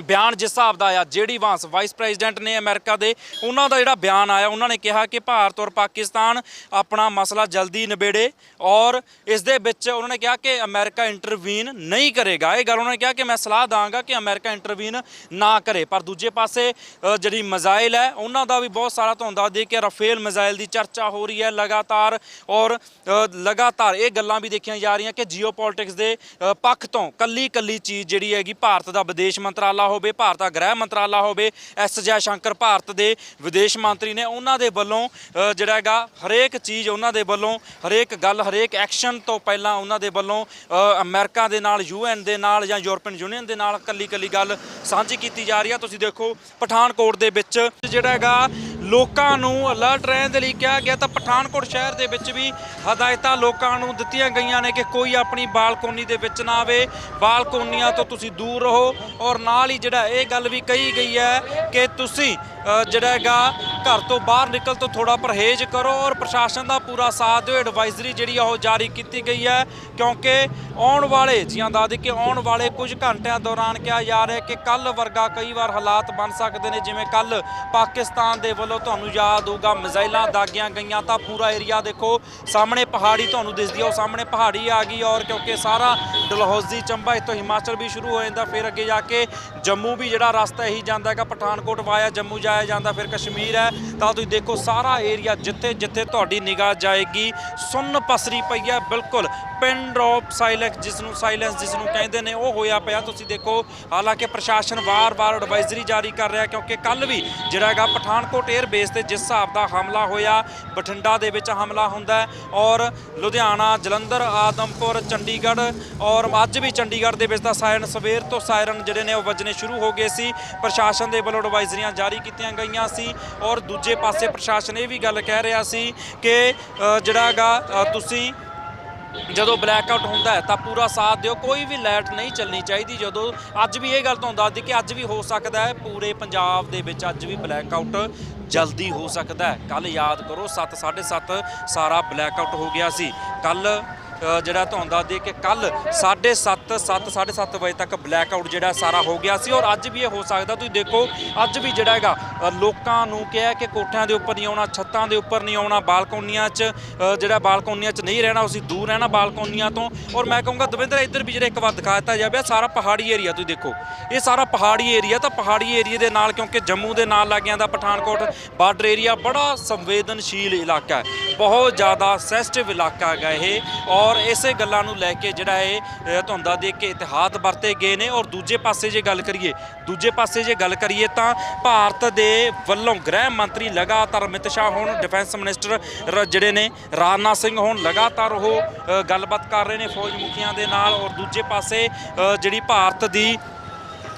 Speaker 1: ਬਿਆਨ ਜਿਸ ਹਿਸਾਬ ਦਾ ਆਇਆ ਜੇਡੀ ਵਾਂਸ ਵਾਈਸ ਪ੍ਰੈਜ਼ੀਡੈਂਟ ਨੇ ਅਮਰੀਕਾ ਦੇ, ਉਹਨਾਂ ਦਾ ਜਿਹੜਾ ਬਿਆਨ ਆਇਆ, ਉਹਨਾਂ ਨੇ ਕਿਹਾ ਕਿ ਭਾਰਤ ਔਰ ਪਾਕਿਸਤਾਨ ਆਪਣਾ ਮਸਲਾ ਜਲਦੀ ਨਿਬੇੜੇ ਔਰ ਇਸ ਦੇ ਵਿੱਚ ਉਹਨਾਂ ਨੇ ਕਿਹਾ ਕਿ ਅਮਰੀਕਾ ਇੰਟਰਵੀਨ ਨਹੀਂ ਕਰੇਗਾ। ਇਹ ਗੱਲ ਉਹਨਾਂ ਨੇ ਕਿਹਾ ਕਿ ਮੈਂ ਸਲਾਹ ਦਾਂਗਾ ਕਿ ਅਮਰੀਕਾ ਇੰਟਰਵੀਨ ਨਾ ਕਰੇ। ਪਰ ਦੂਜੇ ਪਾਸੇ ਜਿਹੜੀ ਮਿਜ਼ਾਈਲ ਹੈ, ਉਹਨਾਂ ਦਾ ਵੀ ਬਹੁਤ ਸਾਰਾ ਧੌਂਦਾ ਦੇ ਕੇ ਰਫੇਲ ਮਿਜ਼ਾਈਲ ਦੀ ਚਰਚਾ ਹੋ ਰਹੀ ਹੈ ਲਗਾਤਾਰ ਔਰ ਲਗਾਤਾਰ ਇਹ ਗੱਲਾਂ ਵੀ ਦੇਖੀਆਂ ਜਾ ਰਹੀਆਂ ਕਿ ਜੀਓਪੋਲਿਟਿਕਸ ਦੇ ਪੱਖ ਤੋਂ ਕੱਲੀ ਕੱਲੀ ਚੀਜ਼ ਜਿਹੜੀ ਹੈਗੀ, ਭਾਰਤ ਦਾ ਵਿਦੇਸ਼ ਮੰਤਰਾਲਾ ਹੋਵੇ ਭਾਰਤ ਦਾ ਗ੍ਰਹਿ ਮੰਤਰਾਲਾ ਹੋਵੇ ਐਸ ਜੈ ਸ਼ੰਕਰ ਭਾਰਤ ਦੇ ਵਿਦੇਸ਼ ਮੰਤਰੀ ਨੇ ਉਹਨਾਂ ਦੇ ਵੱਲੋਂ ਜਿਹੜਾ ਹੈਗਾ ਹਰੇਕ ਚੀਜ਼ ਉਹਨਾਂ ਦੇ ਵੱਲੋਂ ਹਰੇਕ ਗੱਲ ਹਰੇਕ ਐਕਸ਼ਨ ਤੋਂ ਪਹਿਲਾਂ ਉਹਨਾਂ ਦੇ ਵੱਲੋਂ ਅ, ਅਮਰੀਕਾ ਦੇ ਨਾਲ ਯੂਐਨ ਦੇ ਨਾਲ ਜਾਂ ਯੂਰਪੀਅਨ ਯੂਨੀਅਨ ਦੇ ਨਾਲ ਕੱਲੀ ਕੱਲੀ ਗੱਲ ਸਾਂਝੀ ਕੀਤੀ ਜਾ ਰਹੀ ਆ। ਤੁਸੀਂ ਦੇਖੋ ਪਠਾਨਕੋਟ ਦੇ ਵਿੱਚ ਜਿਹੜਾ ਹੈਗਾ ਲੋਕਾਂ ਨੂੰ ਅਲਰਟ ਰਹਿਣ ਦੇ ਲਈ ਕਿਹਾ ਗਿਆ ਤਾਂ ਪਠਾਨਕੋਟ ਸ਼ਹਿਰ ਦੇ ਵਿੱਚ ਵੀ ਹਦਾਇਤਾਂ ਲੋਕਾਂ ਨੂੰ ਦਿੱਤੀਆਂ ਗਈਆਂ ਨੇ ਕਿ ਕੋਈ ਆਪਣੀ ਬਾਲਕੋਨੀ ਦੇ ਵਿੱਚ ਨਾ ਆਵੇ। ਬਾਲਕੋਨੀਆਂ ਤੋਂ ਤੁਸੀਂ ਦੂਰ ਰਹੋ ਔਰ ਨਾਲ ਹੀ ਜਿਹੜਾ ਇਹ ਗੱਲ ਵੀ ਕਹੀ ਗਈ ਹੈ ਕਿ ਤੁਸੀਂ ਜਿਹੜਾ ਹੈਗਾ ਘਰ ਤੋਂ ਬਾਹਰ ਨਿਕਲ ਤੋਂ ਥੋੜਾ ਪਰਹੇਜ਼ ਕਰੋ ਔਰ ਪ੍ਰਸ਼ਾਸਨ ਦਾ ਪੂਰਾ ਸਾਥ ਦਿਓ। ਐਡਵਾਈਜ਼ਰੀ ਜਿਹੜੀ ਆ ਉਹ ਜਾਰੀ ਕੀਤੀ ਗਈ ਹੈ ਕਿਉਂਕਿ ਆਉਣ ਵਾਲੇ, ਜੀਆਂ ਦਾ ਕਿ ਆਉਣ ਵਾਲੇ ਕੁਝ ਘੰਟਿਆਂ ਦੌਰਾਨ ਕਿਹਾ ਜਾ ਰਿਹਾ ਕਿ ਕੱਲ ਵਰਗਾ ਕਈ ਵਾਰ ਹਾਲਾਤ ਬਣ ਸਕਦੇ ਨੇ। ਜਿਵੇਂ ਕੱਲ ਪਾਕਿਸਤਾਨ ਦੇ ਵੱਲੋਂ ਤੁਹਾਨੂੰ ਯਾਦ ਹੋਊਗਾ, ਮਿਜ਼ਾਈਲਾਂ ਦਾਗੀਆਂ ਗਈਆਂ ਤਾਂ ਪੂਰਾ ਏਰੀਆ ਦੇਖੋ, ਸਾਹਮਣੇ ਪਹਾੜੀ ਤੁਹਾਨੂੰ ਦਿਸਦੀ ਆ, ਉਹ ਸਾਹਮਣੇ ਪਹਾੜੀ ਆ ਗਈ ਔਰ ਕਿਉਂਕਿ ਸਾਰਾ ਡਲਹੌਜ਼ੀ ਚੰਬਾ, ਇੱਥੋਂ ਹਿਮਾਚਲ ਵੀ ਸ਼ੁਰੂ ਹੋ ਜਾਂਦਾ, ਫਿਰ ਅੱਗੇ ਜਾ ਕੇ ਜੰਮੂ ਵੀ ਜਿਹੜਾ ਰਸਤਾ ਇਹੀ ਜਾਂਦਾ ਹੈਗਾ, ਪਠਾਨਕੋਟ ਵਾਇਆ ਜੰਮੂ ਜਾਇਆ ਜਾਂਦਾ, ਫਿਰ ਕਸ਼ਮੀਰ ਹੈ ਤਾਂ ਤੁਸੀਂ ਦੇਖੋ ਸਾਰਾ ਏਰੀਆ ਜਿੱਥੇ ਜਿੱਥੇ ਤੁਹਾਡੀ ਨਿਗਾਹ ਜਾਏਗੀ, ਸੁੰਨ ਪਸਰੀ ਪਈ ਹੈ, ਬਿਲਕੁਲ। ਪਿਨ ਡ੍ਰੌਪ ਸਾਇਲੈਂਸ ਜਿਸ ਨੂੰ ਸਾਇਲੈਂਸ ਜਿਸ ਨੂੰ ਕਹਿੰਦੇ ਨੇ, ਉਹ ਹੋਇਆ ਪਿਆ। ਤੁਸੀਂ ਦੇਖੋ, ਹਾਲਾਂਕਿ ਪ੍ਰਸ਼ਾਸਨ ਵਾਰ-ਵਾਰ ਐਡਵਾਈਜ਼ਰੀ ਜਾਰੀ ਕਰ ਰਿਹਾ, ਕਿਉਂਕਿ ਕੱਲ ਵੀ ਜਿਹੜਾ ਹੈਗਾ ਪਠਾਨਕੋਟ 에ਅਰ ਬੇਸ ਤੇ ਜਿਸ ਹਿਸਾਬ ਦਾ ਹਮਲਾ ਹੋਇਆ, ਬਠਿੰਡਾ ਦੇ ਵਿੱਚ ਹਮਲਾ ਹੁੰਦਾ ਔਰ ਲੁਧਿਆਣਾ, ਜਲੰਧਰ, ਆਦਮਪੁਰ, ਚੰਡੀਗੜ੍ਹ ਔਰ ਅੱਜ ਵੀ ਚੰਡੀਗੜ੍ਹ ਦੇ ਵਿੱਚ ਤਾਂ ਸਾਇਰਨ ਸਵੇਰ ਤੋਂ ਸਾਇਰਨ ਜਿਹੜੇ ਨੇ ਉਹ ਵੱਜਣੇ ਸ਼ੁਰੂ ਹੋ ਗਏ ਸੀ। ਪ੍ਰਸ਼ਾਸਨ ਦੇ ਵੱਲੋਂ ਐਡਵਾਈਜ਼ਰੀਆਂ ਜਾਰੀ ਕੀਤੀਆਂ ਗਈਆਂ ਸੀ ਔਰ ਦੂਜੇ ਪਾਸੇ ਪ੍ਰਸ਼ਾਸਨ ਇਹ ਵੀ ਗੱਲ ਕਹਿ ਰਿਹਾ ਸੀ ਕਿ ਅ, ਜਿਹੜਾ ਹੈਗਾ ਤੁਸੀਂ ਜਦੋਂ ਬਲੈਕ ਆਊਟ ਹੁੰਦਾ ਹੈ ਤਾਂ ਪੂਰਾ ਸਾਥ ਦਿਓ। ਕੋਈ ਵੀ ਲਾਈਟ ਨਹੀਂ ਚੱਲਣੀ ਚਾਹੀਦੀ ਜਦੋਂ। ਅੱਜ ਵੀ ਇਹ ਗੱਲ ਤੁਹਾਨੂੰ ਦੱਸਦੀ ਕਿ ਅੱਜ ਵੀ ਹੋ ਸਕਦਾ ਹੈ। ਪੂਰੇ ਪੰਜਾਬ ਦੇ ਵਿੱਚ ਅੱਜ ਵੀ ਬਲੈਕ ਆਊਟ ਜਲਦੀ ਹੋ ਸਕਦਾ ਹੈ। ਕੱਲ ਯਾਦ ਕਰੋ 7 7:30 ਸਾਰਾ ਬਲੈਕ ਆਊਟ ਹੋ ਗਿਆ ਸੀ। ਕੱਲ ਜਿਹੜਾ ਤੁਹਾਨੂੰ ਦੱਸ ਦੇ ਕਿ ਕੱਲ 7:30 7 7:30 ਵਜੇ ਤੱਕ ਬਲੈਕ ਆਊਟ ਜਿਹੜਾ ਸਾਰਾ ਹੋ ਗਿਆ ਸੀ ਔਰ ਅੱਜ ਵੀ ਇਹ ਹੋ ਸਕਦਾ। ਤੁਸੀਂ ਦੇਖੋ, ਅੱਜ ਵੀ ਜਿਹੜਾ ਹੈਗਾ ਲੋਕਾਂ ਨੂੰ ਕਿਹਾ ਕਿ ਕੋਠਿਆਂ ਦੇ ਉੱਪਰ ਨਹੀਂ ਆਉਣਾ, ਛੱਤਾਂ ਦੇ ਉੱਪਰ ਨਹੀਂ ਆਉਣਾ, ਬਾਲਕੋਨੀਆਂ 'ਚ ਜਿਹੜਾ ਬਾਲਕੋਨੀਆਂ 'ਚ ਨਹੀਂ ਰਹਿਣਾ, ਅਸੀਂ ਦੂਰ ਰਹਿਣਾ ਬਾਲਕੋਨੀਆਂ ਤੋਂ। ਔਰ ਮੈਂ ਕਹੂੰਗਾ, ਦਵਿੰਦਰ, ਇੱਧਰ ਵੀ ਜਿਹੜਾ ਇੱਕ ਵਾਰ ਦਿਖਾ ਦਿੱਤਾ ਜਾਵੇ ਸਾਰਾ ਪਹਾੜੀ ਏਰੀਆ, ਤੁਸੀਂ ਦੇਖੋ। ਇਹ ਸਾਰਾ ਪਹਾੜੀ ਏਰੀਆ, ਤਾਂ ਪਹਾੜੀ ਏਰੀਆ ਦੇ ਨਾਲ, ਕਿਉਂਕਿ ਜੰਮੂ ਦੇ ਨਾਲ ਲੱਗ ਜਾਂਦਾ ਪਠਾਨਕੋਟ ਬਾਰਡਰ ਏਰੀਆ ਬੜਾ ਸੰਵੇਦਨਸ਼ੀਲ ਇਲਾਕਾ ਹੈ। ਬਹੁਤ ਜ਼ਿਆਦਾ ਸੈਂਸਿਟਿਵ ਇਲਾਕਾ ਹੈਗਾ ਇਹ ਔਰ ਔਰ ਇਸੇ ਗੱਲਾਂ ਨੂੰ ਲੈ ਕੇ ਜਿਹੜਾ ਇਹ ਅ, ਧੁੰਦਾ ਦੇ ਕੇ ਇਤਿਹਾਸ ਵਰਤੇ ਗਏ ਨੇ ਔਰ ਦੂਜੇ ਪਾਸੇ ਜੇ ਗੱਲ ਕਰੀਏ ਦੂਜੇ ਪਾਸੇ ਜੇ ਗੱਲ ਕਰੀਏ ਤਾਂ ਭਾਰਤ ਦੇ ਵੱਲੋਂ ਗ੍ਰਹਿ ਮੰਤਰੀ ਲਗਾਤਾਰ ਅਮਿਤ ਸ਼ਾਹ ਹੋਣ ਡਿਫੈਂਸ ਮਿਨਿਸਟਰ ਰ- ਜਿਹੜੇ ਨੇ ਰਾਜਨਾਥ ਸਿੰਘ ਹੋਣ ਲਗਾਤਾਰ ਉਹ ਗੱਲਬਾਤ ਕਰ ਰਹੇ ਨੇ ਫੌਜ ਮੁਖੀਆਂ ਦੇ ਨਾਲ ਔਰ ਦੂਜੇ ਪਾਸੇ ਜਿਹੜੀ ਭਾਰਤ ਦੀ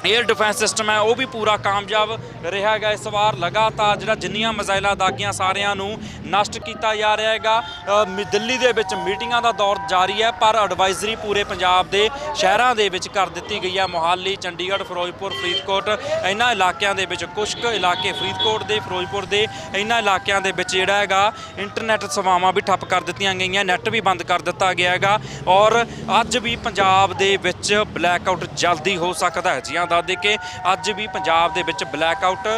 Speaker 1: 에ਅਰ ਡਿਫੈਂਸ ਸਿਸਟਮ ਹੈ ਉਹ ਵੀ ਪੂਰਾ ਕਾਮਯਾਬ ਰਿਹਾ ਹੈਗਾ ਇਸ ਵਾਰ। ਲਗਾਤਾਰ ਜਿਹੜਾ ਜਿੰਨੀਆਂ ਮਜ਼ਾਇਲਾਂ ਦਾਗੀਆਂ ਸਾਰਿਆਂ ਨੂੰ ਨਸ਼ਟ ਕੀਤਾ ਜਾ ਰਿਹਾ ਹੈਗਾ ਅ, ਦਿੱਲੀ ਦੇ ਵਿੱਚ ਮੀਟਿੰਗਾਂ ਦਾ ਦੌਰ ਜਾਰੀ ਹੈ ਪਰ ਐਡਵਾਈਜ਼ਰੀ ਪੂਰੇ ਪੰਜਾਬ ਦੇ ਸ਼ਹਿਰਾਂ ਦੇ ਵਿੱਚ ਕਰ ਦਿੱਤੀ ਗਈ ਹੈ। ਮੋਹਾਲੀ ਚੰਡੀਗੜ੍ਹ ਫਿਰੋਜ਼ਪੁਰ ਫਰੀਦਕੋਟ ਇਹਨਾਂ ਇਲਾਕਿਆਂ ਦੇ ਵਿੱਚ ਕੁਝ ਕੁ ਇਲਾਕੇ ਫਰੀਦਕੋਟ ਦੇ ਫਿਰੋਜ਼ਪੁਰ ਦੇ ਇਹਨਾਂ ਇਲਾਕਿਆਂ ਦੇ ਵਿੱਚ ਜਿਹੜਾ ਹੈਗਾ ਇੰਟਰਨੈਟ ਸੇਵਾਵਾਂ ਵੀ ਠੱਪ ਕਰ ਦਿੱਤੀਆਂ ਗਈਆਂ ਨੈੱਟ ਵੀ ਬੰਦ ਕਰ ਦਿੱਤਾ ਗਿਆ ਹੈਗਾ। ਔਰ ਅੱਜ ਵੀ ਪੰਜਾਬ ਦੇ ਵਿੱਚ ਬਲੈਕ ਆਊਟ ਜਲਦੀ ਹੋ ਸਕਦਾ ਹੈ। ਜੀਆਂ ਦੱਸ ਦੇ ਕਿ ਅੱਜ ਵੀ ਪੰਜਾਬ ਦੇ ਵਿੱਚ ਬਲੈਕ ਆਊਟ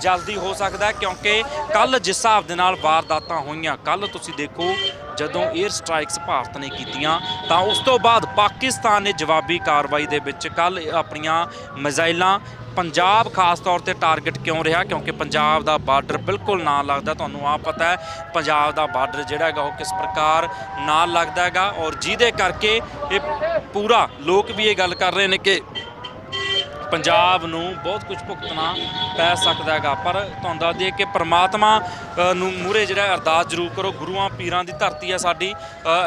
Speaker 1: ਜਲਦੀ ਹੋ ਸਕਦਾ ਕਿਉਂਕਿ ਕੱਲ ਜਿਸ ਹਿਸਾਬ ਦੇ ਨਾਲ ਵਾਰਦਾਤਾਂ ਹੋਈਆਂ ਕੱਲ ਤੁਸੀਂ ਦੇਖੋ ਜਦੋਂ 에ਅਰ ਸਟ੍ਰਾਈਕਸ ਭਾਰਤ ਨੇ ਕੀਤੀਆਂ, ਤਾਂ ਉਸ ਤੋਂ ਬਾਅਦ ਪਾਕਿਸਤਾਨ ਨੇ ਜਵਾਬੀ ਕਾਰਵਾਈ ਦੇ ਵਿੱਚ ਕੱਲ ਆਪਣੀਆਂ ਮਿਜ਼ਾਈਲਾਂ ਪੰਜਾਬ ਖਾਸ ਤੌਰ ਤੇ ਟਾਰਗੇਟ ਕਿਉਂ ਰਿਹਾ? ਕਿਉਂਕਿ ਪੰਜਾਬ ਦਾ ਬਾਰਡਰ ਬਿਲਕੁਲ ਨਾਲ ਲੱਗਦਾ, ਤੁਹਾਨੂੰ ਆਪ ਪਤਾ ਹੈ, ਪੰਜਾਬ ਦਾ ਬਾਰਡਰ ਜਿਹੜਾ ਹੈਗਾ ਉਹ ਕਿਸ ਪ੍ਰਕਾਰ ਨਾਲ ਲੱਗਦਾ ਹੈਗਾ ਔਰ ਜਿਹਦੇ ਕਰਕੇ ਇਹ ਪੂਰਾ ਲੋਕ ਵੀ ਇਹ ਗੱਲ ਕਰ ਰਹੇ ਨੇ ਕਿ ਪੰਜਾਬ ਨੂੰ ਬਹੁਤ ਕੁਝ ਭੁਗਤਣਾ ਪੈ ਸਕਦਾ ਹੈਗਾ। ਪਰ ਤੁਹਾਨੂੰ ਦੱਸ ਦਈਏ ਕਿ ਪ੍ਰਮਾਤਮਾ ਨੂੰ ਮੂਰੇ ਜਿਹੜਾ ਅਰਦਾਸ ਜ਼ਰੂਰ ਕਰੋ, ਗੁਰੂਆਂ, ਪੀਰਾਂ ਦੀ ਧਰਤੀ ਹੈ ਸਾਡੀ।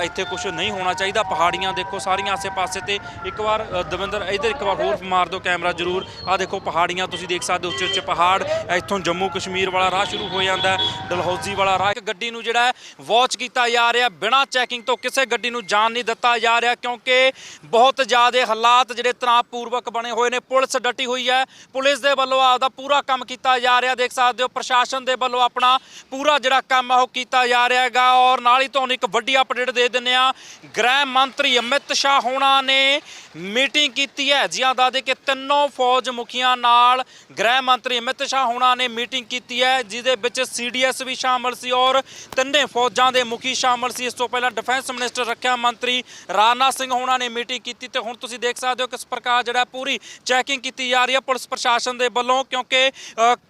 Speaker 1: ਇੱਥੇ ਕੁਝ ਨਹੀਂ ਹੋਣਾ ਚਾਹੀਦਾ। ਪਹਾੜੀਆਂ ਦੇਖੋ, ਸਾਰੀਆਂ ਆਸੇ-ਪਾਸੇ ਤੇ ਇੱਕ ਵਾਰ ਦਵਿੰਦਰ, ਇੱਧਰ ਇੱਕ ਵਾਰ ਹੋਰ ਮਾਰ ਦਿਓ ਕੈਮਰਾ ਜ਼ਰੂਰ। ਆ ਦੇਖੋ ਪਹਾੜੀਆਂ, ਤੁਸੀਂ ਦੇਖ ਸਕਦੇ ਹੋ ਉੱਚੇ ਉੱਚੇ ਪਹਾੜ। ਇੱਥੋਂ ਜੰਮੂ ਕਸ਼ਮੀਰ ਵਾਲਾ ਰਾਹ ਸ਼ੁਰੂ ਹੋ ਜਾਂਦਾ ਡਲਹੌਜ਼ੀ ਵਾਲਾ ਰਾਹ। ਇੱਕ ਗੱਡੀ ਨੂੰ ਜਿਹੜਾ ਵਾਚ ਕੀਤਾ ਜਾ ਰਿਹਾ। ਬਿਨਾਂ ਚੈਕਿੰਗ ਤੋਂ ਕਿਸੇ ਗੱਡੀ ਨੂੰ ਜਾਣ ਨਹੀਂ ਦਿੱਤਾ ਜਾ ਰਿਹਾ, ਕਿਉਂਕਿ ਬਹੁਤ ਜ਼ਿਆਦਾ ਹਾਲਾਤ ਜਿਹੜੇ ਤਣਾਅਪੂਰਵਕ ਬਣੇ ਹੋਏ ਨੇ। ਪੁਲਿਸ ਡਟੀ ਹੋਈ ਹੈ। ਪੁਲਿਸ ਦੇ ਵੱਲੋਂ ਆਪਦਾ ਪੂਰਾ ਕੰਮ ਕੀਤਾ ਜਾ ਰਿਹਾ। ਦੇਖ ਸਕਦੇ ਹੋ ਪ੍ਰਸ਼ਾਸਨ ਦੇ ਵੱਲੋਂ ਆਪਣਾ ਪੂਰਾ ਜਿਹੜਾ ਕੰਮ ਆ ਉਹ ਕੀਤਾ ਜਾ ਰਿਹਾ ਹੈਗਾ। ਔਰ ਨਾਲ ਹੀ ਤੁਹਾਨੂੰ ਇੱਕ ਵੱਡੀ ਅਪਡੇਟ ਦੇ ਦਿੰਨੇ ਆ ਗ੍ਰਹਿ ਮੰਤਰੀ ਅਮਿਤ ਸ਼ਾਹ ਹੋਣਾ ਨੇ ਮੀਟਿੰਗ ਕੀਤੀ ਹੈ। ਜੀ ਹਾਂ ਕਿ ਤਿੰਨੋਂ ਫੌਜ ਮੁਖੀਆਂ ਨਾਲ ਗ੍ਰਹਿ ਮੰਤਰੀ ਅਮਿਤ ਸ਼ਾਹ ਹੋਣਾ ਨੇ ਮੀਟਿੰਗ ਕੀਤੀ ਹੈ। ਜਿਹਦੇ ਵਿੱਚ ਸੀਡੀਐਸ ਵੀ ਸ਼ਾਮਲ ਸੀ ਔਰ ਤਿੰਨੇ ਫੌਜਾਂ ਦੇ ਮੁਖੀ ਸ਼ਾਮਲ ਸੀ। ਇਸ ਤੋਂ ਪਹਿਲਾਂ ਡਿਫੈਂਸ ਮਿਨਿਸਟਰ ਰੱਖਿਆ ਮੰਤਰੀ ਰਾਜਨਾਥ ਸਿੰਘ ਹੋਣਾ ਨੇ ਮੀਟਿੰਗ ਕੀਤੀ। ਤੇ ਹੁਣ ਤੁਸੀਂ ਦੇਖ ਸਕਦੇ ਹੋ ਕਿਸ ਪ੍ਰਕਾਰ ਜਿਹੜਾ ਪੂਰੀ ਚੈਕਿੰਗ ਕੀਤੀ ਜਾ ਰਹੀ ਹੈ ਪੁਲਿਸ ਪ੍ਰਸ਼ਾਸਨ ਦੇ ਵੱਲੋਂ ਕਿਉਂਕਿ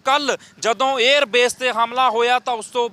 Speaker 1: ਕੱਲ ਜਦੋਂ 에ਅਰ ਬੇਸ ਤੇ ਹਮਲਾ ਹੋਇਆ ਤਾਂ ਉਸ ਤੋਂ